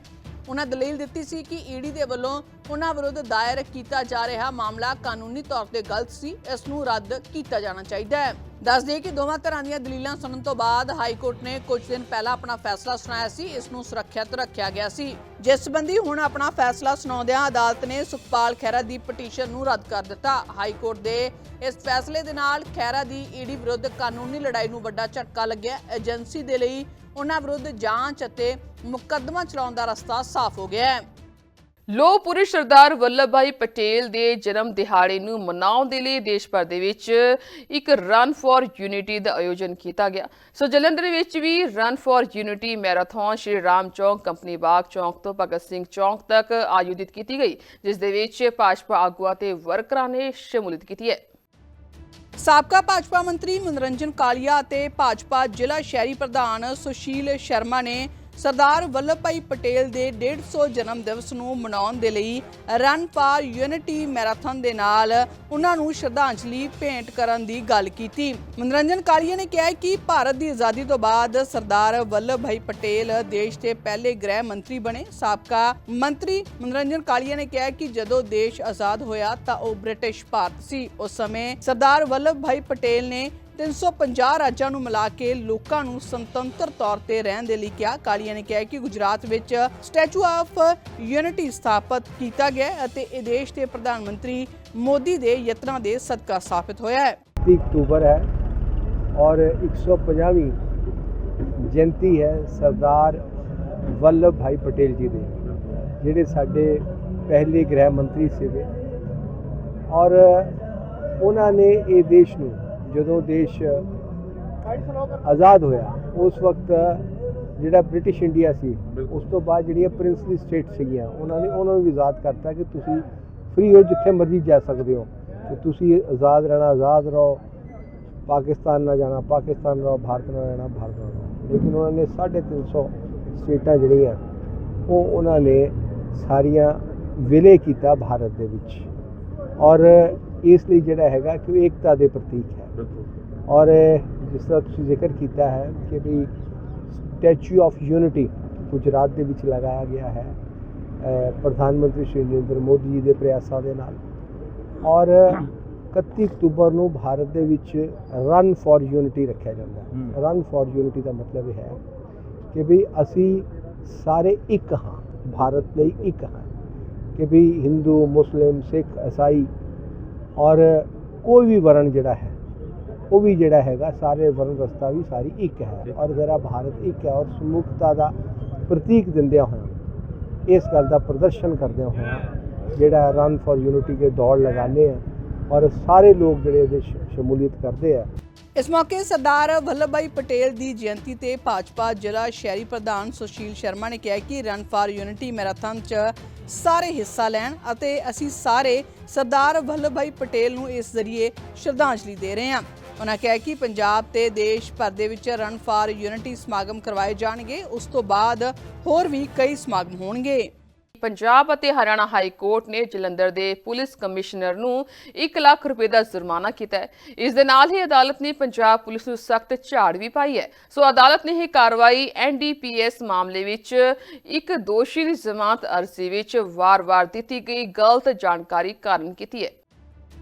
[SPEAKER 2] ਉਹਨਾਂ ਦਲੀਲ ਦਿੱਤੀ ਸੀ ਕਿ ਈਡੀ ਦੇ ਵੱਲੋਂ ਉਹਨਾਂ ਵਿਰੁੱਧ ਦਾਇਰ ਕੀਤਾ ਜਾ ਰਿਹਾ ਮਾਮਲਾ ਕਾਨੂੰਨੀ ਤੌਰ ਤੇ ਗਲਤ ਸੀ, ਇਸ ਨੂੰ ਰੱਦ ਕੀਤਾ ਜਾਣਾ ਚਾਹੀਦਾ ਹੈ। ਦੱਸ ਦਈਏ ਕਿ ਦੋਵਾਂ ਤਰ੍ਹਾਂ ਦੀਆਂ ਦਲੀਲਾਂ ਸੁਣਨ ਤੋਂ ਬਾਅਦ ਹਾਈ ਕੋਰਟ ਨੇ ਕੁਝ ਦਿਨ ਪਹਿਲਾਂ ਆਪਣਾ ਫੈਸਲਾ ਸੁਣਾਇਆ ਸੀ, ਇਸ ਨੂੰ ਸੁਰੱਖਿਅਤ ਰੱਖਿਆ ਗਿਆ ਸੀ। ਜਿਸ ਸੰਬੰਧੀ ਹੁਣ ਆਪਣਾ ਫੈਸਲਾ ਸੁਣਾਉਂਦਿਆਂ ਅਦਾਲਤ ਨੇ ਸੁਖਪਾਲ ਖਹਿਰਾ ਦੀ ਪਟੀਸ਼ਨ ਨੂੰ ਰੱਦ ਕਰ ਦਿੱਤਾ। ਹਾਈ ਕੋਰਟ ਦੇ ਇਸ ਫੈਸਲੇ ਦੇ ਨਾਲ ਖਹਿਰਾ ਦੀ ਈਡੀ ਵਿਰੁੱਧ ਕਾਨੂੰਨੀ ਲੜਾਈ ਨੂੰ ਵੱਡਾ ਝਟਕਾ ਲੱਗਿਆ। ਏਜੰਸੀ ਦੇ ਲਈ ਉਹਨਾਂ ਵਿਰੁੱਧ ਜਾਂਚ ਅਤੇ ਮੁਕੱਦਮਾ ਚਲਾਉਣ ਦਾ ਰਸਤਾ ਸਾਫ਼ ਹੋ ਗਿਆ ਹੈ।
[SPEAKER 1] ਲੋਹ ਪੁਰਸ਼ ਸਰਦਾਰ ਵੱਲਭ ਭਾਈ ਪਟੇਲ ਦੇ ਜਨਮ ਦਿਹਾੜੇ ਨੂੰ ਮਨਾਉਣ ਦੇ ਲਈ ਦੇਸ਼ ਭਰ ਦੇ ਵਿੱਚ ਇੱਕ ਰਨ ਫਾਰ ਯੂਨਿਟੀ ਦਾ ਆਯੋਜਨ ਕੀਤਾ ਗਿਆ। ਸੋ ਜਲੰਧਰ ਵਿੱਚ ਵੀ run for unity marathon Shri Ram Chowk, company ਬਾਗ ਚੌਂਕ ਤੋਂ ਭਗਤ ਸਿੰਘ ਚੌਂਕ ਤੱਕ ਆਯੋਜਿਤ ਕੀਤੀ ਗਈ, ਜਿਸ ਦੇ ਵਿੱਚ ਭਾਜਪਾ ਆਗੂਆਂ ਤੇ ਵਰਕਰਾਂ ਨੇ ਸ਼ਮੂਲੀਅਤ ਕੀਤੀ ਹੈ।
[SPEAKER 2] ਸਾਬਕਾ ਭਾਜਪਾ ਮੰਤਰੀ ਮਨੋਰੰਜਨ ਕਾਲੀਆ ਅਤੇ ਭਾਜਪਾ ਜ਼ਿਲ੍ਹਾ ਸ਼ਹਿਰੀ ਪ੍ਰਧਾਨ ਸੁਸ਼ੀਲ ਸ਼ਰਮਾ ਨੇ ਸਰਦਾਰ ਵੱਲਭ ਭਾਈ ਪਟੇਲ ਦੇ 150 ਜਨਮ ਦਿਵਸ ਨੂੰ ਮਨਾਉਣ ਦੇ ਲਈ ਰਨ ਫਾਰ ਯੂਨਿਟੀ ਮੈਰਾਥਨ ਦੇ ਨਾਲ ਉਹਨਾਂ ਨੂੰ ਸ਼ਰਧਾਂਜਲੀ ਭੇਂਟ ਕਰਨ ਦੀ ਗੱਲ ਕੀਤੀ। ਮਨੋਰੰਜਨ ਕਾਲੀਆ ਨੇ ਕਿਹਾ ਕਿ ਭਾਰਤ ਦੀ ਆਜ਼ਾਦੀ ਤੋਂ ਬਾਅਦ ਸਰਦਾਰ ਵੱਲਭ ਭਾਈ ਪਟੇਲ ਦੇਸ਼ ਦੇ ਪਹਿਲੇ ਗ੍ਰਹਿ ਮੰਤਰੀ ਬਣੇ। ਸਾਬਕਾ ਮੰਤਰੀ ਮਨੋਰੰਜਨ ਕਾਲੀਆ ਨੇ ਕਿਹਾ ਕਿ ਜਦੋਂ ਦੇਸ਼ ਆਜ਼ਾਦ ਹੋਇਆ ਤਾਂ ਉਹ ਬ੍ਰਿਟਿਸ਼ ਭਾਰਤ ਸੀ। ਉਸ ਸਮੇਂ ਸਰਦਾਰ ਵੱਲਭ ਭਾਈ ਪਟੇਲ ਨੇ 350 ਰਾਜਾਂ ਨੂੰ ਮਿਲਾ ਕੇ ਲੋਕਾਂ ਨੂੰ ਸੁਤੰਤਰ ਤੌਰ ਤੇ ਰਹਿਣ ਦੇ ਲਈ ਕਿਹਾ। ਕਾਲੀਆ ਨੇ ਕਿਹਾ ਕਿ ਗੁਜਰਾਤ ਵਿੱਚ ਸਟੈਚੂ ਆਫ ਯੂਨਿਟੀ ਸਥਾਪਿਤ ਕੀਤਾ ਗਿਆ ਅਤੇ ਇਹ ਦੇਸ਼ ਦੇ ਪ੍ਰਧਾਨ ਮੰਤਰੀ ਮੋਦੀ ਦੇ ਯਤਨਾਂ ਦੇ ਸਦਕਾ ਸਥਾਪਿਤ ਹੋਇਆ ਹੈ।
[SPEAKER 5] 30 ਅਕਤੂਬਰ ਹੈ ਔਰ 150ਵੀਂ ਜਯੰਤੀ ਹੈ ਸਰਦਾਰ ਵੱਲਭ ਭਾਈ ਪਟੇਲ ਜੀ ਦੇ, ਜਿਹੜੇ ਸਾਡੇ ਪਹਿਲੇ ਗ੍ਰਹਿ ਮੰਤਰੀ ਸੀਗੇ। ਔਰ ਉਹਨਾਂ ਨੇ ਇਹ ਦੇਸ਼ ਨੂੰ ਜਦੋਂ ਦੇਸ਼ ਆਜ਼ਾਦ ਹੋਇਆ ਉਸ ਵਕਤ ਜਿਹੜਾ ਬ੍ਰਿਟਿਸ਼ ਇੰਡੀਆ ਸੀ ਉਸ ਤੋਂ ਬਾਅਦ ਜਿਹੜੀਆਂ ਪ੍ਰਿੰਸਲੀ ਸਟੇਟ ਸੀਗੀਆਂ ਉਹਨਾਂ ਨੇ ਉਹਨਾਂ ਨੂੰ ਵੀ ਆਜ਼ਾਦ ਕਰਤਾ ਕਿ ਤੁਸੀਂ ਫ੍ਰੀ ਹੋ ਜਿੱਥੇ ਮਰਜ਼ੀ ਜਾ ਸਕਦੇ ਹੋ। ਤੇ ਤੁਸੀਂ ਆਜ਼ਾਦ ਰਹਿਣਾ ਆਜ਼ਾਦ ਰਹੋ। ਪਾਕਿਸਤਾਨ ਨਾ ਜਾਣਾ ਪਾਕਿਸਤਾਨ ਰਹੋ ਭਾਰਤ ਨਾ ਰਹਿਣਾ ਭਾਰਤ ਰਹੋ ਲੇਕਿਨ ਉਹਨਾਂ ਨੇ 350 ਸਟੇਟਾਂ ਜਿਹੜੀਆਂ ਉਹ ਉਹਨਾਂ ਨੇ ਸਾਰੀਆਂ ਵਿਲੇ ਕੀਤਾ ਭਾਰਤ ਦੇ ਵਿੱਚ। ਔਰ ਇਸ ਲਈ ਜਿਹੜਾ ਹੈਗਾ ਕਿ ਉਹ ਏਕਤਾ ਦੇ ਪ੍ਰਤੀਕ ਹੈ। ਔਰ ਜਿਸ ਤਰ੍ਹਾਂ ਤੁਸੀਂ ਜ਼ਿਕਰ ਕੀਤਾ ਹੈ ਕਿ ਵੀ ਸਟੈਚੂ ਆਫ ਯੂਨਿਟੀ ਗੁਜਰਾਤ ਦੇ ਵਿੱਚ ਲਗਾਇਆ ਗਿਆ ਹੈ ਪ੍ਰਧਾਨ ਮੰਤਰੀ ਸ਼੍ਰੀ ਨਰਿੰਦਰ ਮੋਦੀ ਜੀ ਦੇ ਪ੍ਰਯਾਸਾਂ ਦੇ ਨਾਲ। ਔਰ 31 ਅਕਤੂਬਰ ਨੂੰ ਭਾਰਤ ਦੇ ਵਿੱਚ ਰਨ ਫॉर ਯੂਨਿਟੀ ਰੱਖਿਆ ਜਾਂਦਾ ਹੈ। ਰਨ ਫॉर ਯੂਨਿਟੀ ਦਾ ਮਤਲਬ ਇਹ ਹੈ ਕਿ ਵੀ ਅਸੀਂ ਸਾਰੇ ਇੱਕ ਹਾਂ ਭਾਰਤ ਲਈ ਇੱਕ ਹਾਂ। ਕਿ ਵੀ ਹਿੰਦੂ ਮੁਸਲਿਮ ਸਿੱਖ ਈਸਾਈ ਔਰ ਕੋਈ ਵੀ ਵਰਣ ਜਿਹੜਾ ਹੈ ਉਹ ਵੀ ਜਿਹੜਾ ਹੈਗਾ ਸਾਰੇ ਵਰਣ ਰਸਤਾ ਵੀ ਸਾਰੀ ਇੱਕ ਹੈ ਔਰ ਜ਼ਰਾ ਭਾਰਤ ਇੱਕ ਹੈ ਔਰ ਸਮੂਹਤਾ ਦਾ ਪ੍ਰਤੀਕ ਦਿੰਦਿਆਂ ਹੋਇਆ ਇਸ ਗੱਲ ਦਾ ਪ੍ਰਦਰਸ਼ਨ ਕਰਦਿਆਂ ਹੋਇਆ ਜਿਹੜਾ ਰਨ ਫॉर ਯੂਨਿਟੀ ਦੇ ਦੌੜ ਲਗਾਉਂਦੇ ਆ ਔਰ ਸਾਰੇ ਲੋਕ ਜਿਹੜੇ ਇਹਦੇ ਸ਼ਮੂਲੀਅਤ ਕਰਦੇ ਆ
[SPEAKER 2] ਇਸ ਮੌਕੇ ਸਰਦਾਰ ਵੱਲਭ ਭਾਈ ਪਟੇਲ ਦੀ ਜਯੰਤੀ ਤੇ ਭਾਜਪਾ ਜ਼ਿਲ੍ਹਾ ਸ਼ਹਿਰੀ ਪ੍ਰਧਾਨ ਸੁਸ਼ੀਲ ਸ਼ਰਮਾ ਨੇ ਕਿਹਾ ਕਿ ਰਨ ਫਾਰ ਯੂਨਿਟੀ ਮੈਰਾਥਨ 'ਚ ਸਾਰੇ ਹਿੱਸਾ ਲੈਣ ਅਤੇ ਅਸੀਂ ਸਾਰੇ ਸਰਦਾਰ ਵੱਲਭ ਭਾਈ ਪਟੇਲ ਨੂੰ ਇਸ ਜ਼ਰੀਏ ਸ਼ਰਧਾਂਜਲੀ ਦੇ ਰਹੇ ਹਾਂ। ਉਹਨਾਂ ਕਿਹਾ ਕਿ ਪੰਜਾਬ ਤੇ ਦੇਸ਼ ਭਰ ਦੇ ਵਿੱਚ ਰਨ ਫਾਰ ਯੂਨਿਟੀ ਸਮਾਗਮ ਕਰਵਾਏ ਜਾਣਗੇ, ਉਸ ਤੋਂ ਬਾਅਦ ਹੋਰ ਵੀ ਕਈ ਸਮਾਗਮ ਹੋਣਗੇ।
[SPEAKER 1] ਪੰਜਾਬ ਅਤੇ ਹਰਿਆਣਾ ਹਾਈ ਕੋਰਟ ਨੇ ਜਲੰਧਰ ਦੇ ਪੁਲਿਸ ਕਮਿਸ਼ਨਰ ਨੂੰ 1 ਲੱਖ ਰੁਪਏ ਦਾ ਜ਼ੁਰਮਾਨਾ ਕੀਤਾ ਹੈ। ਇਸ ਦੇ ਨਾਲ ਹੀ ਅਦਾਲਤ ਨੇ ਪੰਜਾਬ ਪੁਲਿਸ ਨੂੰ ਸਖਤ ਝਾੜ ਵੀ ਪਾਈ ਹੈ। ਸੋ ਅਦਾਲਤ ਨੇ ਇਹ ਕਾਰਵਾਈ ਐਨਡੀਪੀਐਸ ਮਾਮਲੇ ਵਿੱਚ ਇੱਕ ਦੋਸ਼ੀ ਦੀ ਜ਼ਮਾਨਤ ਅਰਜ਼ੀ ਵਿੱਚ ਵਾਰ-ਵਾਰ ਦਿੱਤੀ ਗਈ ਗਲਤ ਜਾਣਕਾਰੀ ਕਾਰਨ ਕੀਤੀ ਹੈ।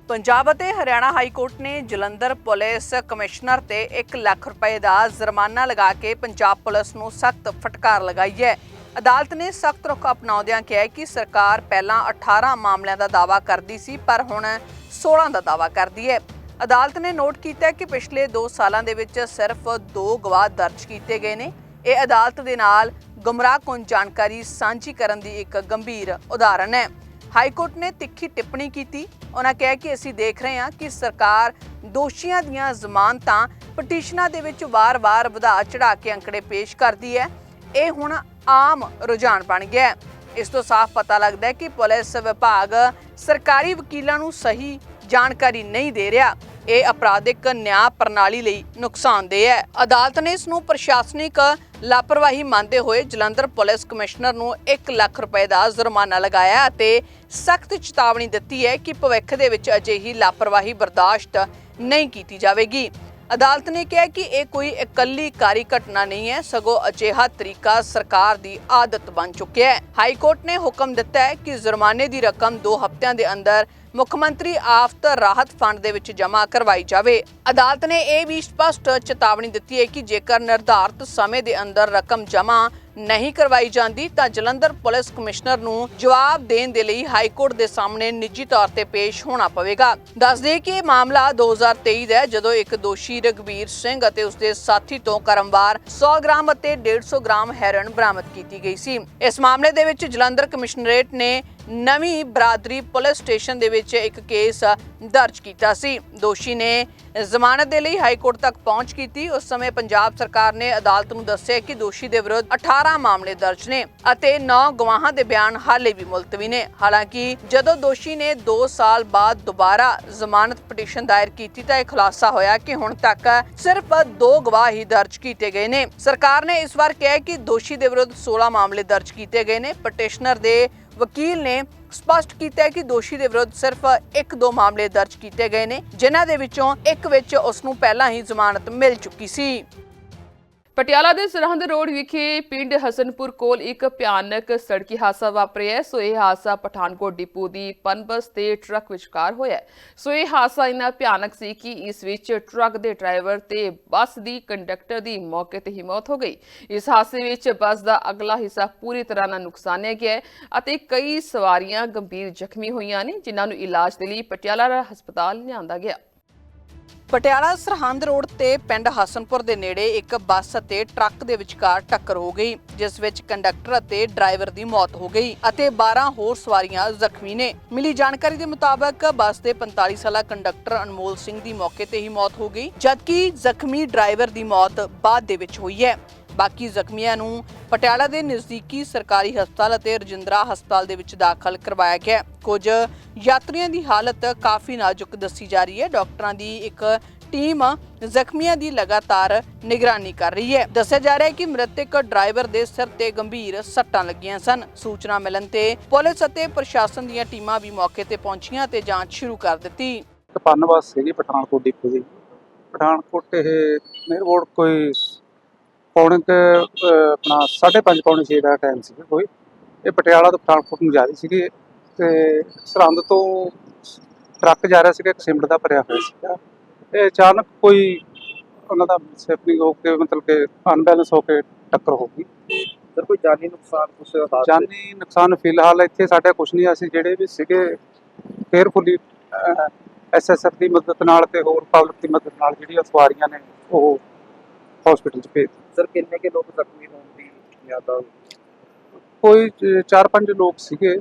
[SPEAKER 2] ਪੰਜਾਬ ਅਤੇ ਹਰਿਆਣਾ ਹਾਈ ਕੋਰਟ ਨੇ ਜਲੰਧਰ ਪੁਲਿਸ ਕਮਿਸ਼ਨਰ ਤੇ 1 ਲੱਖ ਰੁਪਏ ਦਾ ਜੁਰਮਾਨਾ ਲਗਾ ਕੇ ਪੰਜਾਬ ਪੁਲਿਸ ਨੂੰ ਸਖਤ ਫਟਕਾਰ ਲਗਾਈ ਹੈ। ਅਦਾਲਤ ਨੇ ਸਖਤ ਰੁਖ ਅਪਣਾਉਂਦਿਆਂ ਕਿਹਾ ਕਿ ਸਰਕਾਰ ਪਹਿਲਾਂ 18 ਮਾਮਲਿਆਂ ਦਾ ਦਾਅਵਾ ਕਰਦੀ ਸੀ, ਪਰ ਹੁਣ 16 ਦਾ ਦਾਅਵਾ ਕਰਦੀ ਹੈ। ਅਦਾਲਤ ਨੇ ਨੋਟ ਕੀਤਾ ਕਿ ਪਿਛਲੇ 2 ਸਾਲਾਂ ਦੇ ਵਿੱਚ ਸਿਰਫ 2 ਗਵਾਹ ਦਰਜ ਕੀਤੇ ਗਏ ਨੇ। ਇਹ ਅਦਾਲਤ ਦੇ ਨਾਲ ਗੁੰਮਰਾਹਕੁੰਨ ਜਾਣਕਾਰੀ ਸਾਂਝੀ ਕਰਨ ਦੀ ਇੱਕ ਗੰਭੀਰ ਉਦਾਹਰਣ ਹੈ। ਹਾਈ ਕੋਰਟ ਨੇ ਤਿੱਖੀ ਟਿੱਪਣੀ ਕੀਤੀ। ਉਹਨਾਂ ਕਿਹਾ ਕਿ ਅਸੀਂ ਦੇਖ ਰਹੇ ਹਾਂ ਕਿ ਸਰਕਾਰ ਦੋਸ਼ੀਆਂ ਦੀਆਂ ਜ਼ਮਾਨਤਾਂ ਪਟੀਸ਼ਨਾਂ ਦੇ ਵਿੱਚ ਵਾਰ-ਵਾਰ ਵਧਾ ਚੜਾ ਕੇ ਅੰਕੜੇ ਪੇਸ਼ ਕਰਦੀ ਹੈ। ਇਹ ਹੁਣ ਆਮ ਰੁਝਾਨ ਬਣ ਗਿਆ ਹੈ। ਇਸ ਤੋਂ ਸਾਫ਼ ਪਤਾ ਲੱਗਦਾ ਹੈ ਕਿ ਪੁਲਿਸ ਵਿਭਾਗ ਸਰਕਾਰੀ ਵਕੀਲਾਂ ਨੂੰ ਸਹੀ ਜਾਣਕਾਰੀ ਨਹੀਂ ਦੇ ਰਿਹਾ। ਇਹ ਅਪਰਾਧਿਕ ਨਿਆਂ ਪ੍ਰਣਾਲੀ ਲਈ ਨੁਕਸਾਨਦੇਹ ਹੈ। ਅਦਾਲਤ ਨੇ ਇਸ ਨੂੰ ਪ੍ਰਸ਼ਾਸਨਿਕ ਲਾਪਰਵਾਹੀ ਮੰਨਦੇ ਹੋਏ ਜਲੰਧਰ ਪੁਲਿਸ ਕਮਿਸ਼ਨਰ ਨੂੰ 1 ਲੱਖ ਰੁਪਏ ਦਾ ਜੁਰਮਾਨਾ ਲਗਾਇਆ ਅਤੇ ਸਖਤ ਚੇਤਾਵਨੀ ਦਿੱਤੀ ਹੈ ਕਿ ਭਵਿੱਖ ਦੇ ਵਿੱਚ ਅਜਿਹੀ ਲਾਪਰਵਾਹੀ ਬਰਦਾਸ਼ਤ ਨਹੀਂ ਕੀਤੀ ਜਾਵੇਗੀ। ਅਦਾਲਤ ਨੇ ਕਿਹਾ ਕਿ ਇਹ ਕੋਈ ਇਕੱਲੀ ਕਾਰੀ ਘਟਨਾ ਨਹੀਂ ਹੈ, ਸਗੋਂ ਅਜਿਹਾ ਤਰੀਕਾ ਸਰਕਾਰ ਦੀ ਆਦਤ ਬਣ ਚੁੱਕਿਆ ਹੈ। ਹਾਈ ਕੋਰਟ ਨੇ ਹੁਕਮ ਦਿੱਤਾ ਹੈ ਕਿ ਜੁਰਮਾਨੇ ਦੀ ਰਕਮ 2 ਹਫ਼ਤਿਆਂ ਦੇ ਅੰਦਰ ਮੁੱਖ ਮੰਤਰੀ ਆਫਤ ਰਾਹਤ ਫੰਡ ਦੇ ਵਿੱਚ ਜਮ੍ਹਾਂ ਕਰਵਾਈ ਜਾਵੇ। ਅਦਾਲਤ ਨੇ ਇਹ ਵੀ ਸਪਸ਼ਟ ਚੇਤਾਵਨੀ ਦਿੱਤੀ ਹੈ ਕਿ ਜੇਕਰ ਨਿਰਧਾਰਤ ਸਮੇਂ ਦੇ ਅੰਦਰ ਰਕਮ ਜਮ੍ਹਾਂ ਨਹੀਂ ਕਰਵਾਈ ਜਾਂਦੀ, ਤਾਂ ਜਲੰਧਰ ਪੁਲਿਸ ਕਮਿਸ਼ਨਰ ਨੂੰ ਜਵਾਬ ਦੇਣ ਦੇ ਲਈ ਹਾਈ ਕੋਰਟ ਦੇ ਸਾਹਮਣੇ ਨਿੱਜੀ ਤੌਰ ਤੇ ਪੇਸ਼ ਹੋਣਾ ਪਵੇਗਾ। ਦੱਸ ਦੇਈਏ ਕਿ ਇਹ ਮਾਮਲਾ 2023 ਦਾ ਹੈ, ਜਦੋਂ ਇੱਕ ਦੋਸ਼ੀ ਰਗਵੀਰ ਸਿੰਘ ਅਤੇ ਉਸਦੇ ਸਾਥੀ ਤੋਂ ਕਰਮਵਾਰ 100 ਗ੍ਰਾਮ ਅਤੇ 150 ਗ੍ਰਾਮ ਹੈਰਨ ਬਰਾਮਦ ਕੀਤੀ ਗਈ ਸੀ। ਇਸ ਮਾਮਲੇ ਦੇ ਵਿੱਚ ਜਲੰਧਰ ਕਮਿਸ਼ਨਰੇਟ ਨੇ ਨਵੀਂ ਬਰਾਦਰੀ ਪੁਲਿਸ ਸਟੇਸ਼ਨ ਦੇ ਵਿੱਚ ਇੱਕ ਕੇਸ ਦਰਜ ਕੀਤਾ ਸੀ। ਦੋਸ਼ੀ ਨੇ ਜ਼ਮਾਨਤ ਦੇ ਲਈ ਹਾਈ ਕੋਰਟ ਤੱਕ ਪਹੁੰਚ ਕੀਤੀ। ਉਸ ਸਮੇਂ ਪੰਜਾਬ ਸਰਕਾਰ ਨੇ ਅਦਾਲਤ ਨੂੰ ਦੱਸਿਆ ਕਿ ਦੋਸ਼ੀ ਦੇ ਵਿਰੁੱਧ 18 ਮਾਮਲੇ ਦਰਜ ਨੇ ਅਤੇ 9 ਗਵਾਹਾਂ ਦੇ ਬਿਆਨ ਹਾਲੇ ਵੀ ਮੁਲਤਵੀ ਨੇ। ਹਾਲਾਂਕਿ ਜਦੋਂ ਦੋਸ਼ੀ ਨੇ 2 ਸਾਲ ਬਾਅਦ ਦੁਬਾਰਾ ਜ਼ਮਾਨਤ ਪਟੀਸ਼ਨ ਦਾਇਰ ਕੀਤੀ ਤਾਂ ਇਹ ਖੁਲਾਸਾ ਹੋਇਆ ਕਿ ਹੁਣ ਤੱਕ ਸਿਰਫ 2 ਗਵਾਹ ਹੀ ਦਰਜ ਕੀਤੇ ਗਏ ਨੇ। ਸਰਕਾਰ ਨੇ ਇਸ ਵਾਰ ਕਿਹਾ ਕਿ ਦੋਸ਼ੀ ਦੇ ਵਿਰੁੱਧ 16 ਮਾਮਲੇ ਦਰਜ ਕੀਤੇ ਗਏ ਨੇ। ਪਟੀਸ਼ਨਰ ਦੇ ਵਕੀਲ ਨੇ ਸਪਸ਼ਟ ਕੀਤਾ ਹੈ ਕਿ ਦੋਸ਼ੀ ਦੇ ਵਿਰੁੱਧ ਸਿਰਫ ਇੱਕ ਦੋ ਮਾਮਲੇ ਦਰਜ ਕੀਤੇ ਗਏ ਨੇ, ਜਿਨ੍ਹਾਂ ਦੇ ਵਿੱਚੋਂ ਇੱਕ ਵਿੱਚ ਉਸ ਨੂੰ ਪਹਿਲਾਂ ਹੀ ਜ਼ਮਾਨਤ ਮਿਲ ਚੁੱਕੀ ਸੀ।
[SPEAKER 1] ਪਟਿਆਲਾ ਦੇ ਸਰਹੰਦ ਰੋਡ ਵਿਖੇ ਪਿੰਡ ਹਸਨਪੁਰ ਕੋਲ ਇੱਕ ਭਿਆਨਕ ਸੜਕੀ ਹਾਦਸਾ ਵਾਪਰਿਆ ਸੋ ਇਹ ਹਾਦਸਾ ਪਠਾਨਕੋਟ ਡਿਪੂ ਦੀ ਪਨਬਸ ਤੇ ਟਰੱਕ ਵਿਚਕਾਰ ਹੋਇਆ ਸੋ ਇਹ ਹਾਦਸਾ ਇੰਨਾ ਭਿਆਨਕ ਸੀ ਕਿ ਇਸ ਵਿੱਚ ਟਰੱਕ ਦੇ ਡਰਾਈਵਰ ਤੇ ਬੱਸ ਦੀ ਕੰਡਕਟਰ ਦੀ ਮੌਕੇ ਤੇ ਹੀ ਮੌਤ ਹੋ ਗਈ। ਇਸ ਹਾਦਸੇ ਵਿੱਚ ਬੱਸ ਦਾ ਅਗਲਾ ਹਿੱਸਾ ਪੂਰੀ ਤਰ੍ਹਾਂ ਨਾਲ ਨੁਕਸਾਨਿਆ ਗਿਆ ਅਤੇ ਕਈ ਸਵਾਰੀਆਂ ਗੰਭੀਰ ਜ਼ਖਮੀ ਹੋਈਆਂ ਨੇ, ਜਿਨ੍ਹਾਂ ਨੂੰ ਇਲਾਜ ਦੇ ਲਈ ਪਟਿਆਲਾ ਹਸਪਤਾਲ ਲਿਆਂਦਾ ਗਿਆ।
[SPEAKER 2] ਪਟਿਆਲਾ ਸਰਹੰਦ ਰੋਡ ਤੇ ਪਿੰਡ ਹਸਨਪੁਰ ਦੇ ਨੇੜੇ ਇੱਕ ਬੱਸ ਅਤੇ ਟਰੱਕ ਦੇ ਵਿਚਕਾਰ ਟੱਕਰ ਹੋ ਗਈ, ਜਿਸ ਵਿੱਚ ਕੰਡਕਟਰ ਅਤੇ ਡਰਾਈਵਰ ਦੀ ਮੌਤ ਹੋ ਗਈ ਅਤੇ 12 ਹੋਰ ਸਵਾਰੀਆਂ ਜ਼ਖਮੀ ਨੇ। ਮਿਲੀ ਜਾਣਕਾਰੀ ਦੇ ਮੁਤਾਬਕ ਬੱਸ ਦੇ 45 ਸਾਲਾ ਕੰਡਕਟਰ ਅਨਮੋਲ ਸਿੰਘ ਦੀ ਮੌਕੇ ਤੇ ਹੀ ਮੌਤ ਹੋ ਗਈ, ਜਦਕਿ ਜ਼ਖਮੀ ਡਰਾਈਵਰ ਦੀ ਮੌਤ ਬਾਅਦ ਦੇ ਵਿੱਚ ਹੋਈ ਹੈ। ਬਾਕੀ ਜ਼ਖਮੀਆਂ ਨੂੰ ਪਟਿਆਲਾ ਦੇ ਨਜ਼ਦੀਕੀ ਸਰਕਾਰੀ ਹਸਪਤਾਲ ਅਤੇ ਰਜਿੰਦਰਾ ਹਸਪਤਾਲ ਦੇ ਵਿੱਚ ਦਾਖਲ ਕਰਵਾਇਆ ਗਿਆ ਕੁਝ ਯਾਤਰੀਆਂ ਦੀ ਹਾਲਤ ਕਾਫੀ ਨਾਜ਼ੁਕ ਦੱਸੀ ਜਾ ਰਹੀ ਹੈ। ਡਾਕਟਰਾਂ ਦੀ ਇੱਕ ਟੀਮ ਜ਼ਖਮੀਆਂ ਦੀ ਲਗਾਤਾਰ ਨਿਗਰਾਨੀ ਕਰ ਰਹੀ ਹੈ। ਦੱਸਿਆ ਜਾ ਰਿਹਾ ਹੈ ਕਿ ਮ੍ਰਿਤਕ ਡਰਾਈਵਰ ਦੇ ਸਿਰ ਤੇ ਗੰਭੀਰ ਸੱਟਾਂ ਲੱਗੀਆਂ ਸਨ। ਸੂਚਨਾ ਮਿਲਣ ਤੇ ਪੁਲਿਸ ਅਤੇ ਪ੍ਰਸ਼ਾਸਨ ਦੀਆਂ ਟੀਮਾਂ ਵੀ ਮੌਕੇ ਤੇ ਪਹੁੰਚੀਆਂ ਤੇ ਜਾਂਚ ਸ਼ੁਰੂ ਕਰ ਦਿੱਤੀ।
[SPEAKER 6] ਇੱਕ ਸੀਗੀ ਪਠਾਨਕੋਟ ਡਿਪੂ ਦੀ ਪਠਾਨਕੋਟ ਇਹ ਮੇਰ ਕੋਈ ਪੌਣੇ ਕੁ, ਆਪਣਾ 5:30 ਪੌਣੇ 6 ਦਾ ਟਾਈਮ ਸੀਗਾ ਕੋਈ। ਇਹ ਪਟਿਆਲਾ ਤੋਂ ਪਠਾਨਕੋਟ ਨੂੰ ਜਾ ਰਹੀ ਸੀਗੀ ਤੇ ਸਰਹੰਦ ਤੋਂ ਟਰੱਕ ਜਾ ਰਿਹਾ ਸੀਗਾ ਇੱਕ ਸਿਮਟ ਦਾ ਭਰਿਆ ਹੋਇਆ ਸੀਗਾ। ਤੇ ਅਚਾਨਕ ਕੋਈ ਉਹਨਾਂ ਦਾ ਸੈਪਨਿੰਗ ਹੋ ਕੇ ਮਤਲਬ ਕਿ ਅਨਬੈਲੈਂਸ ਹੋ ਕੇ ਟੱਕਰ ਹੋ ਗਈ।
[SPEAKER 7] ਸਰ ਕੋਈ ਜਾਨੀ ਨੁਕਸਾਨ ਕੁਛ
[SPEAKER 6] ਜਾਨੀ ਨੁਕਸਾਨ ਫਿਲਹਾਲ ਇੱਥੇ ਸਾਡਾ ਕੁਝ ਨਹੀਂ ਅਸੀਂ ਜਿਹੜੇ ਵੀ ਸੀਗੇ ਕੇਅਰਫੁਲੀ ਐਸਐਸਐਫ ਦੀ ਮਦਦ ਨਾਲ ਤੇ ਹੋਰ ਪਬਲਿਕ ਦੀ ਮਦਦ ਨਾਲ ਜਿਹੜੀਆਂ ਸਵਾਰੀਆਂ ਨੇ ਉਹ ਹਸਪੀਟਲ 'ਚ ਭੇਜ
[SPEAKER 7] ਸਰ ਕਿੰਨੇ ਕੇ ਲੋਕ ਜ਼ਖਮੀ ਹੋਣ ਦੀ ਜ਼ਿਆਦਾ
[SPEAKER 6] ਕੋਈ ਚ- ਚਾਰ ਪੰਜ ਲੋਕ ਸੀਗੇ।